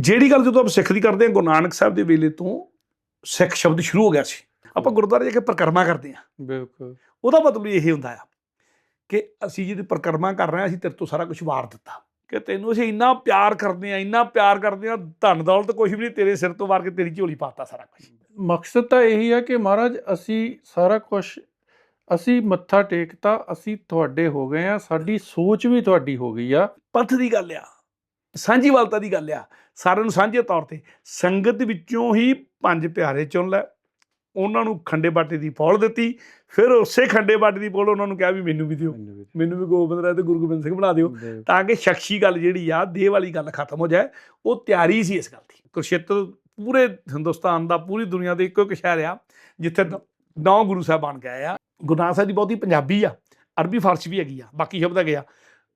ਜਿਹੜੀ ਗੱਲ ਜਦੋਂ ਆਪਾਂ ਸਿੱਖ ਦੀ ਕਰਦੇ ਹਾਂ ਗੁਰੂ ਨਾਨਕ ਸਾਹਿਬ ਦੇ ਵੇਲੇ ਤੋਂ ਸਿੱਖ ਸ਼ਬਦ ਸ਼ੁਰੂ ਹੋ ਗਿਆ ਸੀ। ਆਪਾਂ ਗੁਰਦੁਆਰੇ ਜਾ ਕੇ ਪ੍ਰਕਰਮਾ ਕਰਦੇ ਹਾਂ। ਬਿਲਕੁਲ। ਉਹਦਾ ਮਤਲਬ ਇਹ ਹੁੰਦਾ ਆ ਕਿ ਅਸੀਂ ਜਿਹਦੀ ਪ੍ਰਕਰਮਾ ਕਰ ਰਹੇ ਹਾਂ ਅਸੀਂ ਤੇਰੇ ਤੋਂ ਸਾਰਾ ਕੁਝ ਵਾਰ ਦਿੱਤਾ। ਕਿ ਤੈਨੂੰ ਅਸੀਂ ਇੰਨਾ ਪਿਆਰ ਕਰਦੇ ਆ ਇੰਨਾ ਪਿਆਰ ਕਰਦੇ ਆ ਧਨ ਦੌਲਤ ਕੁਝ ਵੀ ਨਹੀਂ ਤੇਰੇ ਸਿਰ ਤੋਂ ਵਾਰ ਕੇ ਤੇਰੀ ਝੋਲੀ ਪਾਤਾ ਸਾਰਾ ਕੁਝ ਮਕਸਦ ਤਾਂ ਇਹੀ ਹੈ ਕਿ ਮਹਾਰਾਜ ਅਸੀਂ ਸਾਰਾ ਕੁਝ ਅਸੀਂ ਮੱਥਾ ਟੇਕਤਾ ਅਸੀਂ ਤੁਹਾਡੇ ਹੋ ਗਏ ਆ ਸਾਡੀ ਸੋਚ ਵੀ ਤੁਹਾਡੀ ਹੋ ਗਈ ਆ। ਪੰਥ ਦੀ ਗੱਲ ਆ। ਸਾਂਝੀਵਾਲਤਾ ਦੀ ਗੱਲ ਆ। ਸਾਰਿਆਂ ਨੂੰ ਸਾਂਝੇ ਤੌਰ ਤੇ ਸੰਗਤ ਵਿੱਚੋਂ ਹੀ ਪੰਜ ਪਿਆਰੇ ਚੁਣ ਲੈ। ਉਹਨਾਂ ਨੂੰ ਖੰਡੇ ਬਾਟੇ ਦੀ ਪੌਲ ਦਿੱਤੀ। ਫਿਰ ਉਸੇ ਖੰਡੇ ਬਾਟੇ ਦੀ ਪੌਲ ਉਹਨਾਂ ਨੂੰ ਕਿਹਾ ਵੀ ਮੈਨੂੰ ਵੀ ਦਿਓ। ਮੈਨੂੰ ਵੀ ਗੋਬਿੰਦ ਰਾਏ ਤੇ ਗੁਰੂ ਗੋਬਿੰਦ ਸਿੰਘ ਬਣਾ ਦਿਓ। ਤਾਂ ਕਿ ਸ਼ਖਸੀ ਗੱਲ ਜਿਹੜੀ ਆ ਦੇਹ ਵਾਲੀ ਗੱਲ ਖਤਮ ਹੋ ਜਾਏ। ਉਹ ਤਿਆਰੀ ਸੀ ਇਸ ਗੱਲ ਦੀ। ਕੁਰਸ਼ੇਤਰ ਪੂਰੇ ਹਿੰਦੁਸਤਾਨ ਦਾ ਪੂਰੀ ਦੁਨੀਆ ਦੇ ਇੱਕੋ ਇੱਕ ਸ਼ਹਿਰ ਆ ਜਿੱਥੇ ਨ- ਗੁਰੂ ਸਾਹਿਬ ਬਣ ਗਏ ਆ। ਗੁਰੂ ਨਾਨਕ ਸਾਹਿਬ ਦੀ ਬਹੁਤੀ ਪੰਜਾਬੀ ਆ। ਅਰਬੀ ਫਾਰਸੀ ਵੀ ਹੈਗੀ ਆ। ਬਾਕੀ ਸ਼ਬਦ ਹੈਗੇ ਆ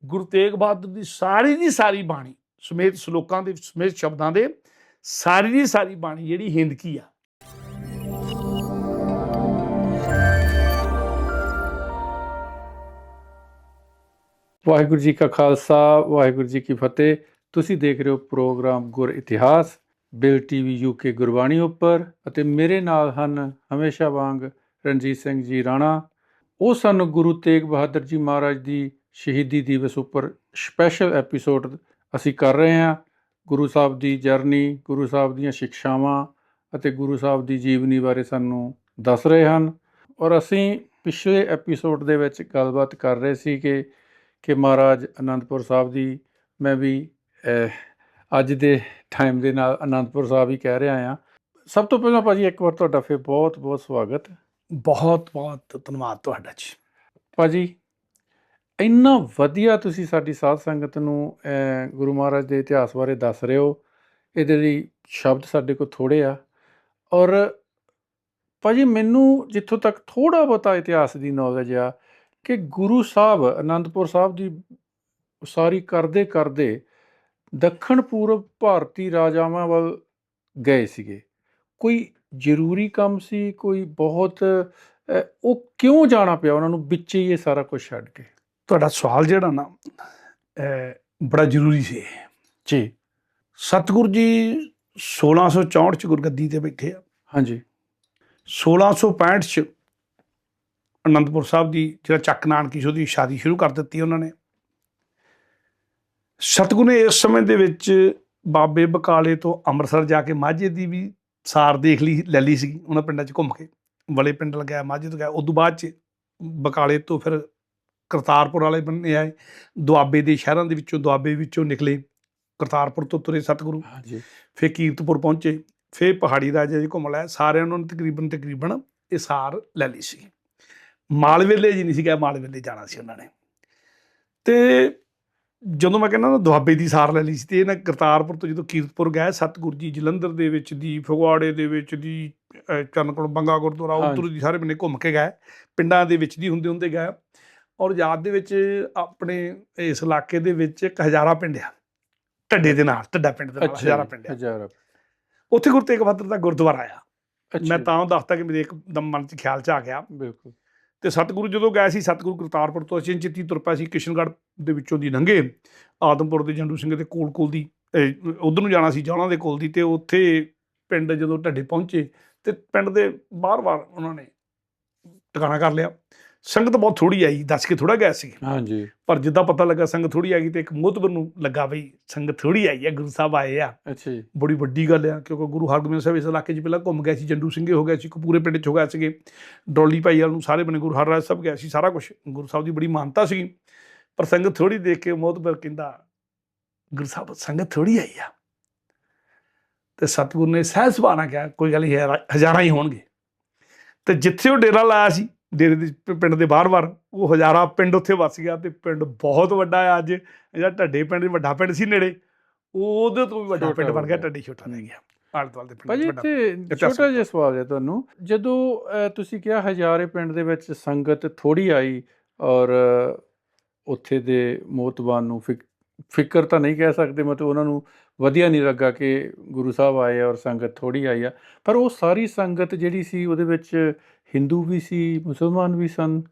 ਗੁਰੂ ਤੇਗ ਬਹਾਦਰ ਦੀ ਸਾਰੀ ਦੀ ਸਾਰੀ ਬਾਣੀ ਸਮੇਤ ਸ਼ਲੋਕਾਂ ਦੇ ਸਮੇਤ ਸ਼ਬਦਾਂ ਦੇ ਸਾਰੀ ਦੀ ਸਾਰੀ ਬਾਣੀ ਜਿਹੜੀ ਹਿੰਦ ਕੀ ਆ। ਵਾਹਿਗੁਰੂ ਜੀ ਕਾ ਖਾਲਸਾ, ਵਾਹਿਗੁਰੂ ਜੀ ਕੀ ਫਤਿਹ। ਤੁਸੀਂ ਦੇਖ ਰਹੇ ਹੋ ਪ੍ਰੋਗਰਾਮ ਗੁਰ ਇਤਿਹਾਸ। ਬਿਲ ਟੀਵੀ ਯੂਕੇ ਗੁਰਬਾਣੀ ਉੱਪਰ ਅਤੇ ਮੇਰੇ ਨਾਲ ਹਨ ਹਮੇਸ਼ਾ ਵਾਂਗ ਰਣਜੀਤ ਸਿੰਘ ਜੀ ਰਾਣਾ। ਉਹ ਸਾਨੂੰ ਗੁਰੂ ਤੇਗ ਬਹਾਦਰ ਜੀ ਮਹਾਰਾਜ ਦੀ ਸ਼ਹੀਦੀ ਦਿਵਸ ਉੱਪਰ ਸਪੈਸ਼ਲ ਐਪੀਸੋਡ ਅਸੀਂ ਕਰ ਰਹੇ ਹਾਂ ਗੁਰੂ ਸਾਹਿਬ ਦੀ ਜਰਨੀ ਗੁਰੂ ਸਾਹਿਬ ਦੀਆਂ ਸਿੱਖਿਆਵਾਂ ਅਤੇ ਗੁਰੂ ਸਾਹਿਬ ਦੀ ਜੀਵਨੀ ਬਾਰੇ ਸਾਨੂੰ ਦੱਸ ਰਹੇ ਹਨ। ਔਰ ਅਸੀਂ ਪਿਛਲੇ ਐਪੀਸੋਡ ਦੇ ਵਿੱਚ ਗੱਲਬਾਤ ਕਰ ਰਹੇ ਸੀ ਕਿ ਕਿ ਮਹਾਰਾਜ ਅਨੰਦਪੁਰ ਸਾਹਿਬ ਦੀ ਮੈਂ ਵੀ ਅੱਜ ਦੇ ਟਾਈਮ ਦੇ ਨਾਲ ਅਨੰਦਪੁਰ ਸਾਹਿਬ ਹੀ ਕਹਿ ਰਿਹਾ ਆ ਸਭ ਤੋਂ ਪਹਿਲਾਂ ਭਾਜੀ ਇੱਕ ਵਾਰ ਤੁਹਾਡਾ ਫਿਰ ਬਹੁਤ ਬਹੁਤ ਸਵਾਗਤ। ਬਹੁਤ ਬਹੁਤ ਧੰਨਵਾਦ ਤੁਹਾਡਾ ਜੀ। ਭਾਜੀ ਇੰਨਾ ਵਧੀਆ ਤੁਸੀਂ ਸਾਡੀ ਸਾਧ ਸੰਗਤ ਨੂੰ ਗੁਰੂ ਮਹਾਰਾਜ ਦੇ ਇਤਿਹਾਸ ਬਾਰੇ ਦੱਸ ਰਹੇ ਹੋ, ਇਹਦੇ ਲਈ ਸ਼ਬਦ ਸਾਡੇ ਕੋਲ ਥੋੜੇ ਆ। ਔਰ ਭਾਜੀ ਮੈਨੂੰ ਜਿੱਥੋਂ ਤੱਕ ਥੋੜਾ ਬਹੁਤਾ ਇਤਿਹਾਸ ਦੀ ਨੌਲੇਜ ਆ ਕਿ ਗੁਰੂ ਸਾਹਿਬ, ਅਨੰਦਪੁਰ ਸਾਹਿਬ ਦੀ ਸਾਰੀ ਕਰਦੇ ਕਰਦੇ ਦੱਖਣ ਪੂਰਬ ਭਾਰਤੀ ਰਾਜਾਵਾਂ ਵੱਲ ਗਏ ਸੀਗੇ। ਕੋਈ ਜ਼ਰੂਰੀ ਕੰਮ ਸੀ, ਕੋਈ ਬਹੁਤ ਉਹ ਕਿਉਂ ਜਾਣਾ ਪਿਆ? ਉਹਨਾਂ ਨੂੰ ਵਿੱਚ ਹੀ ਇਹ ਸਾਰਾ ਕੁਝ ਛੱਡ ਕੇ। ਤੁਹਾਡਾ ਸਵਾਲ ਜਿਹੜਾ ਨਾ ਬੜਾ ਜ਼ਰੂਰੀ ਸੀ। ਜੀ। ਸਤਿਗੁਰੂ ਜੀ 1664 ਚ ਗੁਰਗੱਦੀ ਤੇ ਬੈਠੇ ਆ। ਹਾਂਜੀ। 1665 ਚ ਅਨੰਦਪੁਰ ਸਾਹਿਬ ਦੀ ਜਿਹੜਾ ਚੱਕ ਨਾਨਕੀ ਸੀ ਉਹਦੀ ਸ਼ਾਦੀ ਸ਼ੁਰੂ ਕਰ ਦਿੱਤੀ ਉਹਨਾਂ ਨੇ। ਸਤਿਗੁਰੂ ਨੇ ਇਸ ਸਮੇਂ ਦੇ ਵਿੱਚ ਬਾਬੇ ਬਕਾਲੇ ਤੋਂ ਅੰਮ੍ਰਿਤਸਰ ਜਾ ਕੇ ਮਾਝੇ ਦੀ ਵੀ ਸਾਰ ਦੇਖ ਲਈ ਲੈ ਲਈ ਸੀ ਉਹਨਾਂ ਪਿੰਡਾਂ 'ਚ ਘੁੰਮ ਕੇ ਵਲੇ ਪਿੰਡ ਲਗਾਇਆ ਮਾਝੇ ਤੋਂ ਗਿਆ ਉਸ ਤੋਂ ਬਾਅਦ 'ਚ ਬਕਾਲੇ ਤੋਂ ਫਿਰ ਕਰਤਾਰਪੁਰ ਵਾਲੇ ਬੰਨੇ ਆਏ ਦੁਆਬੇ ਦੇ ਸ਼ਹਿਰਾਂ ਦੇ ਵਿੱਚੋਂ ਦੁਆਬੇ ਵਿੱਚੋਂ ਨਿਕਲੇ ਕਰਤਾਰਪੁਰ ਤੋਂ ਤੁਰੇ ਸਤਿਗੁਰੂ। ਹਾਂਜੀ। ਫਿਰ ਕੀਰਤਪੁਰ ਪਹੁੰਚੇ ਫਿਰ ਪਹਾੜੀ ਰਾਜੇ ਜੀ ਘੁੰਮ ਲਿਆ ਸਾਰਿਆਂ ਨੂੰ ਤਕਰੀਬਨ ਤਕਰੀਬਨ ਇਹ ਸਾਰ ਲੈ ਲਈ ਸੀ। ਮਾਲਵੇਲੇ ਜੀ ਨਹੀਂ ਸੀ ਗਿਆ ਮਾਲਵੇਲੇ ਜਾਣਾ ਸੀ ਉਹਨਾਂ ਨੇ। ਤੇ ਜਦੋਂ ਮੈਂ ਕਹਿੰਦਾ ਨਾ ਦੁਆਬੇ ਦੀ ਸਾਰ ਲੈ ਲਈ ਸੀ ਤੇ ਇਹਨਾਂ ਕਰਤਾਰਪੁਰ ਤੋਂ ਜਦੋਂ ਕੀਰਤਪੁਰ ਗਏ ਸਤਿਗੁਰੂ ਜੀ ਜਲੰਧਰ ਦੇ ਵਿੱਚ ਦੀ ਫਗਵਾੜੇ ਦੇ ਵਿੱਚ ਦੀ ਅਹ, ਚਰਨ ਕੋਲ ਬੰਗਾ ਗੁਰਦੁਆਰਾ। ਉੱਧਰ ਦੀ ਸਾਰੇ ਬੰਨੇ ਘੁੰਮ ਕੇ ਗਏ। ਪਿੰਡਾਂ ਦੇ ਵਿੱਚ ਦੀ ਹੁੰਦੇ ਹੁੰਦੇ ਗਏ। ਔਰ ਯਾਦ ਦੇ ਵਿੱਚ ਆਪਣੇ ਇਸ ਇਲਾਕੇ ਦੇ ਵਿੱਚ ਇੱਕ ਹਜ਼ਾਰਾ ਪਿੰਡ ਆ। ਢੱਡੇ ਦੇ ਨਾਲ ਢੱਡਾ ਪਿੰਡ ਦੇ ਨਾਲ ਹਜ਼ਾਰਾ ਪਿੰਡ ਆ। ਹਜ਼ਾਰਾ। ਉੱਥੇ ਗੁਰੂ ਤੇਗ ਬਹਾਦਰ ਦਾ ਗੁਰਦੁਆਰਾ ਆ। ਅੱਛਾ ਮੈਂ ਤਾਂ ਉਹ ਦੱਸਤਾ ਕਿ ਮੇਰੇ ਇੱਕਦਮ ਮਨ 'ਚ ਖਿਆਲ 'ਚ ਆ ਗਿਆ। ਬਿਲਕੁਲ। ਤੇ ਸਤਿਗੁਰੂ ਜਦੋਂ ਗਏ ਸੀ ਸਤਿਗੁਰੂ ਕਰਤਾਰਪੁਰ ਤੋਂ ਅਸੀਂ ਚਿੱਤੀ ਤੁਰ ਪਿਆ ਸੀ ਕਿਸ਼ਨਗੜ੍ਹ ਦੇ ਵਿੱਚੋਂ ਦੀ ਲੰਘੇ ਆਦਮਪੁਰ ਦੇ ਜੰਡੂ ਸਿੰਘ ਦੇ ਕੋਲ ਕੋਲ ਦੀ ਉਧਰ ਨੂੰ ਜਾਣਾ ਸੀ ਜੌਣਾ ਦੇ ਕੋਲ ਦੀ ਤੇ ਉੱਥੇ ਪਿੰਡ ਜਦੋਂ ਢੱਡੇ ਪਹੁੰਚੇ ਤੇ ਪਿੰਡ ਦੇ ਬਾਰ-ਬਾਰ ਉਹਨਾਂ ਨੇ ਟਿਕਾਣਾ ਕਰ ਲਿਆ। ਸੰਗਤ ਬਹੁਤ ਥੋੜੀ ਆਈ ਦੱਸ ਕੇ ਥੋੜਾ ਗਿਆ ਸੀ। ਹਾਂਜੀ। ਪਰ ਜਿੱਦਾਂ ਪਤਾ ਲੱਗਾ ਸੰਗਤ ਥੋੜੀ ਆ ਗਈ ਤੇ ਇੱਕ ਮੋਤਬਰ ਨੂੰ ਲੱਗਾ ਬਈ ਸੰਗਤ ਥੋੜੀ ਆਈ ਹੈ ਗੁਰੂ ਸਾਹਿਬ ਆਏ ਆ। ਅੱਛਾ ਜੀ। ਬੜੀ ਵੱਡੀ ਗੱਲ ਆ ਕਿਉਂਕਿ ਗੁਰੂ ਹਰਗੋਬਿੰਦ ਸਾਹਿਬ ਇਸ ਇਲਾਕੇ 'ਚ ਪਹਿਲਾਂ ਘੁੰਮ ਗਏ ਸੀ ਜੰਡੂ ਸਿੰਘੇ ਹੋ ਗਏ ਸੀ ਕਪੂਰੇ ਪਿੰਡ 'ਚ ਹੋ ਗਏ ਸੀਗੇ। ਡੋਲੀ ਭਾਈ ਵਾਲ ਨੂੰ ਸਾਰੇ ਬਨੇ ਗੁਰੂ ਹਰਰਾਜ ਸਾਹਿਬ ਗਿਆ ਸੀ ਸਾਰਾ ਕੁਝ ਗੁਰੂ ਸਾਹਿਬ ਦੀ ਬੜੀ ਮਾਨਤਾ ਸੀ। ਪਰ ਸੰਗਤ ਥੋੜੀ ਦੇਖ ਕੇ ਮੋਹਤਬਰ ਕਹਿੰਦਾ ਗੁਰੂ ਸਾਹਿਬ ਸੰਗਤ ਥੋੜੀ ਆਈ ਆ। ਤੇ ਸਤਿਗੁਰੂ ਨੇ ਸਹਿਜ ਸੁਭਾਣਾ ਕਿਹਾ ਕੋਈ ਗੱਲ ਹਜ਼ਾਰਾਂ ਹੀ ਹੋਣਗੇ। ਤੇ ਜਿੱਥੇ ਉਹ ਡੇਰਾ ਲਾਇਆ ਸੀ ਡੇਰੇ ਦੇ ਪਿੰਡ ਦੇ ਬਾਹਰ-ਬਾਹਰ ਉਹ ਹਜ਼ਾਰਾ ਪਿੰਡ ਉੱਥੇ ਵਸ ਗਿਆ ਤੇ ਪਿੰਡ ਬਹੁਤ ਵੱਡਾ ਆ ਅੱਜ। ਜਿਹੜਾ ਢੱਡੇ ਪਿੰਡ ਵੱਡਾ ਪਿੰਡ ਸੀ ਨੇੜੇ ਉਹਦੇ ਤੋਂ ਵੀ ਵੱਡਾ ਪਿੰਡ ਬਣ ਗਿਆ। ਢੱਡੇ ਛੋਟਾ ਰਹਿ ਗਿਆ। ਆਲੇ ਦੁਆਲੇ ਦੇ ਪਿੰਡ ਭਾਜੀ ਵੱਡਾ। ਇਤਿਹਾਸਕ ਛੋਟਾ ਜਿਹਾ ਸਵਾਲ ਹੈ ਤੁਹਾਨੂੰ। ਜਦੋਂ ਤੁਸੀਂ ਕਿਹਾ ਹਜ਼ਾਰੇ ਪਿੰਡ ਦੇ ਵਿੱਚ ਸੰਗਤ ਥੋੜੀ ਆਈ ਔਰ ਉੱਥੇ ਦੇ ਮੋਤਬਾਨ ਨੂੰ ਫਿਕ- ਫਿਕਰ ਤਾਂ ਨਹੀਂ ਕਹਿ ਸਕਦੇ ਮਤਲਬ ਉਹਨਾਂ ਨੂੰ ਵਧੀਆ ਨਹੀਂ ਲੱਗਾ ਕਿ ਗੁਰੂ ਸਾਹਿਬ ਆਏ ਔਰ ਸੰਗਤ ਥੋੜੀ ਆਈ ਆ। ਪਰ ਉਹ ਸਾਰੀ ਸੰਗਤ ਜਿਹੜੀ ਸੀ ਉਹਦੇ ਵਿੱਚ ਹਿੰਦੂ ਵੀ ਸੀ ਮੁਸਲਮਾਨ ਵੀ ਸਨ।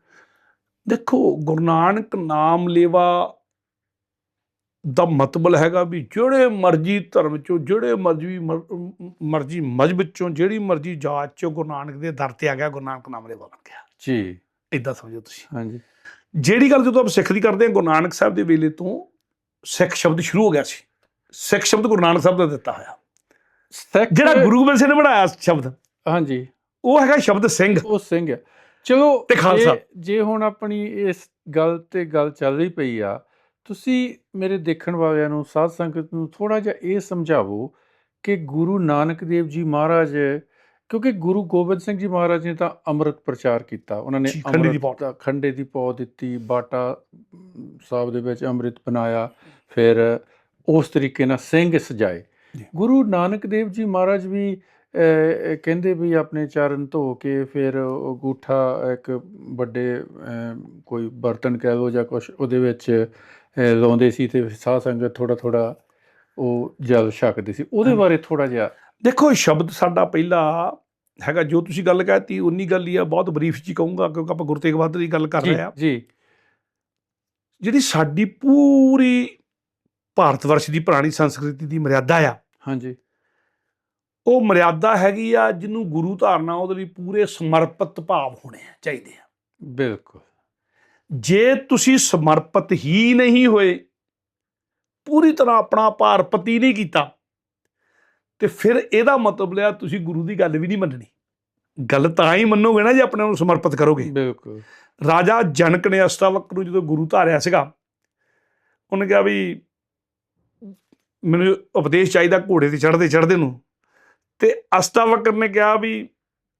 ਦੇਖੋ ਗੁਰੂ ਨਾਨਕ ਨਾਮ ਲੇਵਾ ਦਾ ਮਤਲਬ ਹੈਗਾ ਵੀ ਜਿਹੜੇ ਮਰਜ਼ੀ ਧਰਮ ਚੋਂ ਜਿਹੜੇ ਮਰਜ਼ੀ ਮਰ- ਮਰਜ਼ੀ ਮਜ਼ਹਬ ਚੋਂ ਜਿਹੜੀ ਮਰਜ਼ੀ ਜਾਤ ਚੋਂ ਗੁਰੂ ਨਾਨਕ ਦੇ ਦਰ ਤੇ ਆ ਗਿਆ ਗੁਰੂ ਨਾਨਕ ਨਾਮ ਦੇ ਬਣ ਗਿਆ। ਜੀ। ਇਦਾਂ ਸਮਝੋ ਤੁਸੀਂ। ਹਾਂਜੀ। ਜਿਹੜੀ ਗੱਲ ਜਦੋਂ ਆਪਾਂ ਸਿੱਖ ਦੀ ਕਰਦੇ ਹਾਂ ਗੁਰੂ ਨਾਨਕ ਸਾਹਿਬ ਦੇ ਵੇਲੇ ਤੋਂ ਸਿੱਖ ਸ਼ਬਦ ਸ਼ੁਰੂ ਹੋ ਗਿਆ ਸੀ। ਸਿੱਖ ਸ਼ਬਦ ਗੁਰੂ ਨਾਨਕ ਸਾਹਿਬ ਦਾ ਦਿੱਤਾ ਹੋਇਆ। ਸਿੱਖ ਜਿਹੜਾ ਗੁਰੂ ਗੋਬਿੰਦ ਸਿੰਘ ਨੇ ਬਣਾਇਆ ਸ਼ਬਦ ਹਾਂਜੀ। ਉਹ ਹੈਗਾ ਸ਼ਬਦ ਸਿੰਘ। ਉਹ ਸਿੰਘ ਹੈ। ਚਲੋ ਤੇ ਖਾਲਸਾ। ਜੇ- ਹੁਣ ਆਪਣੀ ਇਸ ਗੱਲ ਤੇ ਗੱਲ ਚੱਲ ਰਹੀ ਪਈ ਆ ਤੁਸੀਂ ਮੇਰੇ ਦੇਖਣ ਵਾਲਿਆਂ ਨੂੰ ਸਾਧ ਸੰਗਤ ਨੂੰ ਥੋੜਾ ਜਿਹਾ ਇਹ ਸਮਝਾਵੋ ਕਿ ਗੁਰੂ ਨਾਨਕ ਦੇਵ ਜੀ ਮਹਾਰਾਜ ਕਿਉਂਕਿ ਗੁਰੂ ਗੋਬਿੰਦ ਸਿੰਘ ਜੀ ਮਹਾਰਾਜ ਨੇ ਤਾਂ ਅੰਮ੍ਰਿਤ ਪ੍ਰਚਾਰ ਕੀਤਾ। ਉਹਨਾਂ ਨੇ ਜੀ, ਖੰਡੇ ਦੀ ਅੰਮ੍ਰਿਤ ਖੰਡੇ ਦੀ ਪੌ ਦਿੱਤੀ ਬਾਟਾ ਸਾਹਿਬ ਦੇ ਵਿੱਚ ਅੰਮ੍ਰਿਤ ਬਣਾਇਆ ਫਿਰ ਉਸ ਤਰੀਕੇ ਨਾਲ ਸਿੰਘ ਸਜਾਏ। ਗੁਰੂ ਨਾਨਕ ਦੇਵ ਜੀ ਮਹਾਰਾਜ ਵੀ ਕਹਿੰਦੇ ਵੀ ਆਪਣੇ ਚਰਨ ਧੋ ਕੇ ਫਿਰ ਗੂਠਾ ਇੱਕ ਵੱਡੇ ਕੋਈ ਬਰਤਨ ਕਹਿ ਲਓ ਜਾਂ ਕੁਝ ਉਹਦੇ ਵਿੱਚ ਲਾਉਂਦੇ ਸੀ ਤੇ ਸਾਧ ਸੰਗਤ ਥੋੜਾ ਥੋੜਾ ਉਹ ਜਲ ਛਕਦੇ ਸੀ। ਉਹਦੇ। ਬਾਰੇ ਥੋੜਾ ਜਿਹਾ ਦੇਖੋ ਸ਼ਬਦ ਸਾਡਾ ਪਹਿਲਾ ਹੈਗਾ। ਜੋ ਤੁਸੀਂ ਗੱਲ ਕਹਿਤੀ ਉਨੀ ਗੱਲ ਹੀ ਆ। ਬਹੁਤ ਬਰੀਫ ਜੀ ਕਹੂੰਗਾ ਕਿਉਂਕਿ ਆਪਾਂ ਗੁਰੂ ਤੇਗ ਬਹਾਦਰ ਦੀ ਗੱਲ ਕਰ ਰਹੇ ਆ ਜੀ। ਜਿਹੜੀ ਸਾਡੀ ਪੂਰੀ ਭਾਰਤ ਵਰਸ਼ ਦੀ ਪੁਰਾਣੀ ਸੰਸਕ੍ਰਿਤੀ ਦੀ ਮਰਿਆਦਾ ਆ। ਹਾਂਜੀ। ਉਹ ਮਰਿਆਦਾ ਹੈਗੀ ਆ ਜਿਹਨੂੰ ਗੁਰੂ ਧਾਰਨਾ ਉਹਦੇ ਲਈ ਪੂਰੇ ਸਮਰਪਿਤ ਭਾਵ ਹੋਣੇ ਚਾਹੀਦੇ ਆ। ਬਿਲਕੁਲ। ਜੇ ਤੁਸੀਂ ਸਮਰਪਿਤ ਹੀ ਨਹੀਂ ਹੋਏ ਪੂਰੀ ਤਰ੍ਹਾਂ ਆਪਣਾ ਭਾਰ ਪਤੀ ਨਹੀਂ ਕੀਤਾ ਤੇ ਫਿਰ ਇਹਦਾ ਮਤਲਬ ਲਿਆ ਤੁਸੀਂ ਗੁਰੂ ਦੀ ਗੱਲ ਵੀ ਨਹੀਂ ਮੰਨਣੀ। ਗੱਲ ਤਾਂ ਹੀ ਮੰਨੋਗੇ ਨਾ ਜੇ ਆਪਣੇ ਨੂੰ ਸਮਰਪਿਤ ਕਰੋਗੇ। ਬਿਲਕੁਲ। ਰਾਜਾ ਜਨਕ ਨੇ ਅਸ਼ਟਾਵਕਰ ਨੂੰ ਜਦੋਂ ਗੁਰੂ ਧਾਰਿਆ ਸੀਗਾ ਉਹਨੇ ਕਿਹਾ ਵੀ ਮੈਨੂੰ ਉਪਦੇਸ਼ ਚਾਹੀਦਾ ਘੋੜੇ ਤੇ ਚੜ੍ਹਦੇ ਚੜ੍ਹਦੇ ਨੂੰ। ਤੇ ਅਸ਼ਟਾਵਕਰ ਨੇ ਕਿਹਾ ਵੀ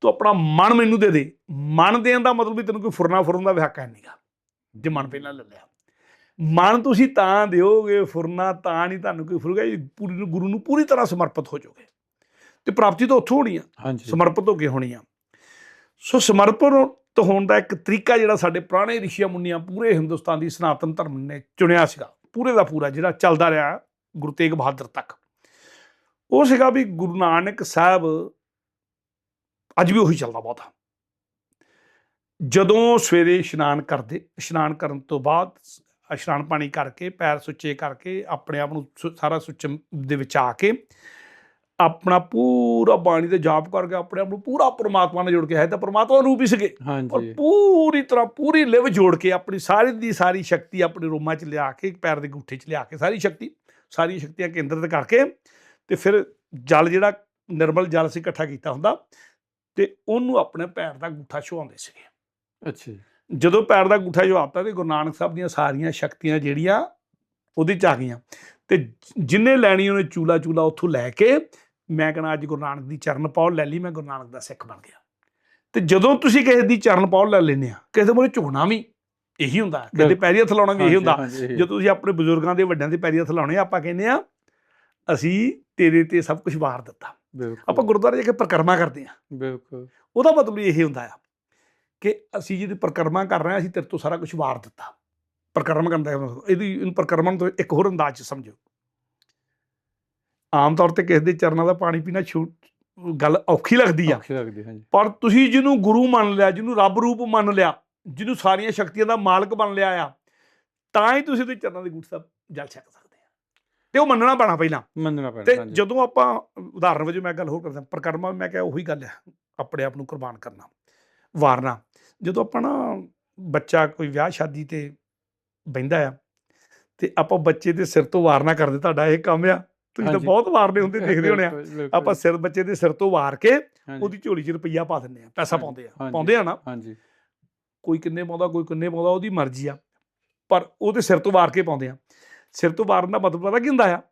ਤੂੰ ਆਪਣਾ ਮਨ ਮੈਨੂੰ ਦੇ ਦੇ। ਮਨ ਦੇਣ ਦਾ ਮਤਲਬ ਵੀ ਤੈਨੂੰ ਕੋਈ ਫੁਰਨਾ ਫੁਰਨ ਦਾ ਹੱਕ ਹੈ ਨਹੀਂਗਾ ਜੇ ਮਨ ਪਹਿਲਾਂ ਲੈ ਲਿਆ। ਮਨ ਤੁਸੀਂ ਤਾਂ ਦਿਓਗੇ ਫੁਰਨਾ ਤਾਂ ਨਹੀਂ ਤੁਹਾਨੂੰ ਕੋਈ ਫੁਰਗਾ ਜੀ ਪੂਰੀ ਨੂੰ ਗੁਰੂ ਨੂੰ ਪੂਰੀ ਤਰ੍ਹਾਂ ਸਮਰਪਿਤ ਹੋ ਜਾਓਗੇ। ਤੇ ਪ੍ਰਾਪਤੀ ਤਾਂ ਉੱਥੋਂ ਹੋਣੀ ਆ। ਹਾਂਜੀ। ਸਮਰਪਿਤ ਹੋ ਕੇ ਹੋਣੀ ਆ। ਸੋ ਸਮਰਪਿਤ ਹੋਣ ਦਾ ਇੱਕ ਤਰੀਕਾ ਜਿਹੜਾ ਸਾਡੇ ਪੁਰਾਣੇ ਰਿਸ਼ੀਆਂ ਮੁੰਨੀਆਂ ਪੂਰੇ ਹਿੰਦੁਸਤਾਨ ਦੀ ਸਨਾਤਨ ਧਰਮ ਨੇ ਚੁਣਿਆ ਸੀਗਾ। ਪੂਰੇ ਦਾ ਪੂਰਾ ਜਿਹੜਾ ਚੱਲਦਾ ਰਿਹਾ। ਗੁਰੂ ਤੇਗ ਬਹਾਦਰ ਤੱਕ। ਉਹ ਸੀਗਾ ਵੀ ਗੁਰੂ ਨਾਨਕ ਸਾਹਿਬ ਅੱਜ ਵੀ ਉਹੀ ਚੱਲਦਾ ਬਹੁਤਾ ਜਦੋਂ ਸਵੇਰੇ ਇਸ਼ਨਾਨ ਕਰਦੇ ਇਸ਼ਨਾਨ ਕਰਨ ਤੋਂ ਬਾਅਦ ਇਸ਼ਨਾਨ ਪਾਣੀ ਕਰਕੇ ਪੈਰ ਸੁੱਚੇ ਕਰਕੇ ਆਪਣੇ ਆਪ ਨੂੰ ਸਾਰਾ ਸੁੱਚਮ ਦੇ ਵਿੱਚ ਆ ਕੇ ਆਪਣਾ ਪੂਰਾ ਬਾਣੀ ਤੇ ਜਾਪ ਕਰਕੇ ਆਪਣੇ ਆਪ ਨੂੰ ਪੂਰਾ ਪ੍ਰਮਾਤਮਾ ਨਾਲ ਜੋੜ ਕੇ ਹੈ ਤਾਂ ਪ੍ਰਮਾਤਮਾ ਰੂਪ ਹੀ ਸੀਗੇ। ਔਰ ਹਾਂਜੀ ਪੂਰੀ ਤਰ੍ਹਾਂ ਪੂਰੀ ਲਿਵ ਜੋੜ ਕੇ ਆਪਣੀ ਸਾਰੀ ਦੀ ਸਾਰੀ ਸ਼ਕਤੀ ਆਪਣੇ ਰੋਮਾਂ 'ਚ ਲਿਆ ਕੇ ਪੈਰ ਦੇ ਗੁੱਠੇ 'ਚ ਲਿਆ ਕੇ ਸਾਰੀ ਸ਼ਕਤੀ ਸਾਰੀ ਸ਼ਕਤੀਆਂ ਕੇਂਦਰਿਤ ਕਰਕੇ ਤੇ ਫਿਰ ਜਲ ਜਿਹੜਾ ਨਿਰਮਲ ਜਲ ਸੀ ਇਕੱਠਾ ਕੀਤਾ ਹੁੰਦਾ ਤੇ ਉਹਨੂੰ ਆਪਣੇ ਪੈਰ ਦਾ ਗੁੱਠਾ ਛੁਆਉਂਦੇ ਸੀਗੇ। ਅੱਛਾ ਜਦੋਂ ਪੈਰ ਦਾ ਗੁੱਠਾ ਛੁਆਤਾ ਤੇ ਗੁਰੂ ਨਾਨਕ ਸਾਹਿਬ ਦੀਆਂ ਸਾਰੀਆਂ ਸ਼ਕਤੀਆਂ ਜਿਹੜੀਆਂ ਉਹਦੇ 'ਚ ਆ ਗਈਆਂ ਤੇ ਜਿੰਨੇ ਲੈਣੀ ਉਹਨੇ ਚੂਲਾ ਚੂਲਾ ਉੱਥੋਂ ਲੈ ਕੇ ਮੈਂ ਕਹਣਾ ਅੱਜ ਗੁਰੂ ਨਾਨਕ ਦੀ ਚਰਨ ਪੌਲ ਲੈ ਲਈ ਮੈਂ ਗੁਰੂ ਨਾਨਕ ਦਾ ਸਿੱਖ ਬਣ ਗਿਆ। ਤੇ ਜਦੋਂ ਤੁਸੀਂ ਕਿਸੇ ਦੀ ਚਰਨ ਪੌਲ ਲੈ ਲੈਂਦੇ ਆ ਕਿਸੇ ਦੇ ਮੂਹਰੇ ਝੁਕਣਾ ਵੀ ਇਹੀ ਹੁੰਦਾ। ਕਿਸੇ ਦੇ ਬਿਲਕੁਲ। ਪੈਰੀ ਹੱਥ ਲਾਉਣਾ ਵੀ ਇਹੀ ਹੁੰਦਾ। ਜਦੋਂ ਤੁਸੀਂ ਆਪਣੇ ਬਜ਼ੁਰਗਾਂ ਦੇ ਵੱਡਿਆਂ ਦੇ ਪੈਰੀ ਹੱਥ ਲਾਉਣੇ ਆ, ਆਪਾਂ ਕਹਿੰਦੇ ਆ ਅਸੀਂ ਤੇਰੇ ਤੇ ਸਭ ਕੁਝ ਵਾਰ ਦਿੱਤਾ। ਆਪਾਂ ਗੁਰਦੁਆਰੇ ਜਾ ਕੇ ਪਰਿਕਰਮਾ ਕਰਦੇ ਆ। ਬਿਲਕੁਲ। ਉਹਦਾ ਮਤਲਬ ਇਹ ਹੁੰਦਾ ਆ ਕਿ ਅਸੀਂ ਜਿਹਦੀ ਪਰਿਕਰਮਾ ਕਰ ਰਹੇ ਹਾਂ ਅਸੀਂ ਤੇਰੇ ਤੋਂ ਸਾਰਾ ਕੁਝ ਵਾਰ ਦਿੱਤਾ। ਪਰਿਕਰਮਾ ਕਰਨ ਦਾ ਇਹਦੀ ਇਹਨੂੰ ਪਰਿਕਰਮਾ ਨੂੰ ਇੱਕ ਹੋਰ ਅੰਦਾਜ਼ ਚ ਸਮਝੋ। ਆਮ ਤੌਰ ਤੇ ਕਿਸੇ ਦੇ ਚਰਨਾਂ ਦਾ ਪਾਣੀ ਪੀਣਾ ਛੂ ਗੱਲ ਔਖੀ ਲੱਗਦੀ ਆ। ਔਖੀ ਲੱਗਦੀ ਹਾਂਜੀ। ਪਰ ਤੁਸੀਂ ਜਿਹਨੂੰ ਗੁਰੂ ਮੰਨ ਲਿਆ ਜਿਹਨੂੰ ਰੱਬ ਰੂਪ ਮੰਨ ਲਿਆ ਜਿਹਨੂੰ ਸਾਰੀਆਂ ਸ਼ਕਤੀਆਂ ਦਾ ਮਾਲਕ ਬਣ ਲਿਆ ਆ ਤਾਂ ਹੀ ਤੁਸੀਂ ਉਹਦੇ ਚਰਨਾਂ ਦੇ ਗੁੱਟ ਸਾਹਿਬ ਜਲ ਛਕ ਸਕਦੇ ਆ। ਤੇ ਉਹ ਮੰਨਣਾ ਪੈਣਾ ਪਹਿਲਾਂ। ਮੰਨਣਾ ਪੈਣਾ ਤੇ ਜਦੋਂ ਆਪਾਂ ਉਦਾਹਰਨ ਵਜੋਂ ਮੈਂ ਗੱਲ ਹੋਰ ਕਰਦਾ ਪ੍ਰਕਰਮਾ ਮੈਂ ਕਿਹਾ ਉਹੀ ਗੱਲ ਹੈ ਆਪਣੇ ਆਪ ਨੂੰ ਕੁਰਬਾਨ ਕਰਨਾ ਵਾਰਨਾ। ਜਦੋਂ ਆਪਾਂ ਨਾ ਬੱਚਾ ਕੋਈ ਵਿਆਹ ਸ਼ਾਦੀ ਤੇ ਬਹਿੰਦਾ ਆ ਤੇ ਆਪਾਂ ਬੱਚੇ ਦੇ ਸਿਰ ਤੋਂ ਵਾਰਨਾ ਕਰਦੇ ਤੁਹਾਡਾ ਇਹ ਕੰਮ ਆ ਤੁਸੀਂ ਤਾਂ। ਬਹੁਤ ਵਾਰਨੇ ਹੁੰਦੇ ਦੇਖਦੇ ਹੋਣੇ ਆ। ਆਪਾਂ ਸਿਰ ਬੱਚੇ ਦੇ ਸਿਰ ਤੋਂ ਵਾਰ ਕੇ ਉਹਦੀ ਝੋਲੀ 'ਚ ਰੁਪਈਆ ਪਾ ਦਿੰਦੇ ਆ ਪੈਸਾ ਪਾਉਂਦੇ ਆ। ਪਾਉਂਦੇ ਆ ਨਾ। ਹਾਂਜੀ। ਕੋਈ ਕਿੰਨੇ ਪਾਉਂਦਾ ਕੋਈ ਕਿੰਨੇ ਪਾਉਂਦਾ ਉਹਦੀ ਮਰਜ਼ੀ ਆ। ਪਰ ਉਹਦੇ ਸਿਰ ਤੋਂ ਵਾਰ ਕੇ ਪਾਉਂਦੇ ਆ। ਸਿਰ ਤੋਂ ਵਾਰਨ ਦਾ ਮਤਲਬ ਪਤਾ ਕੀ ਹੁੰਦਾ ਆ?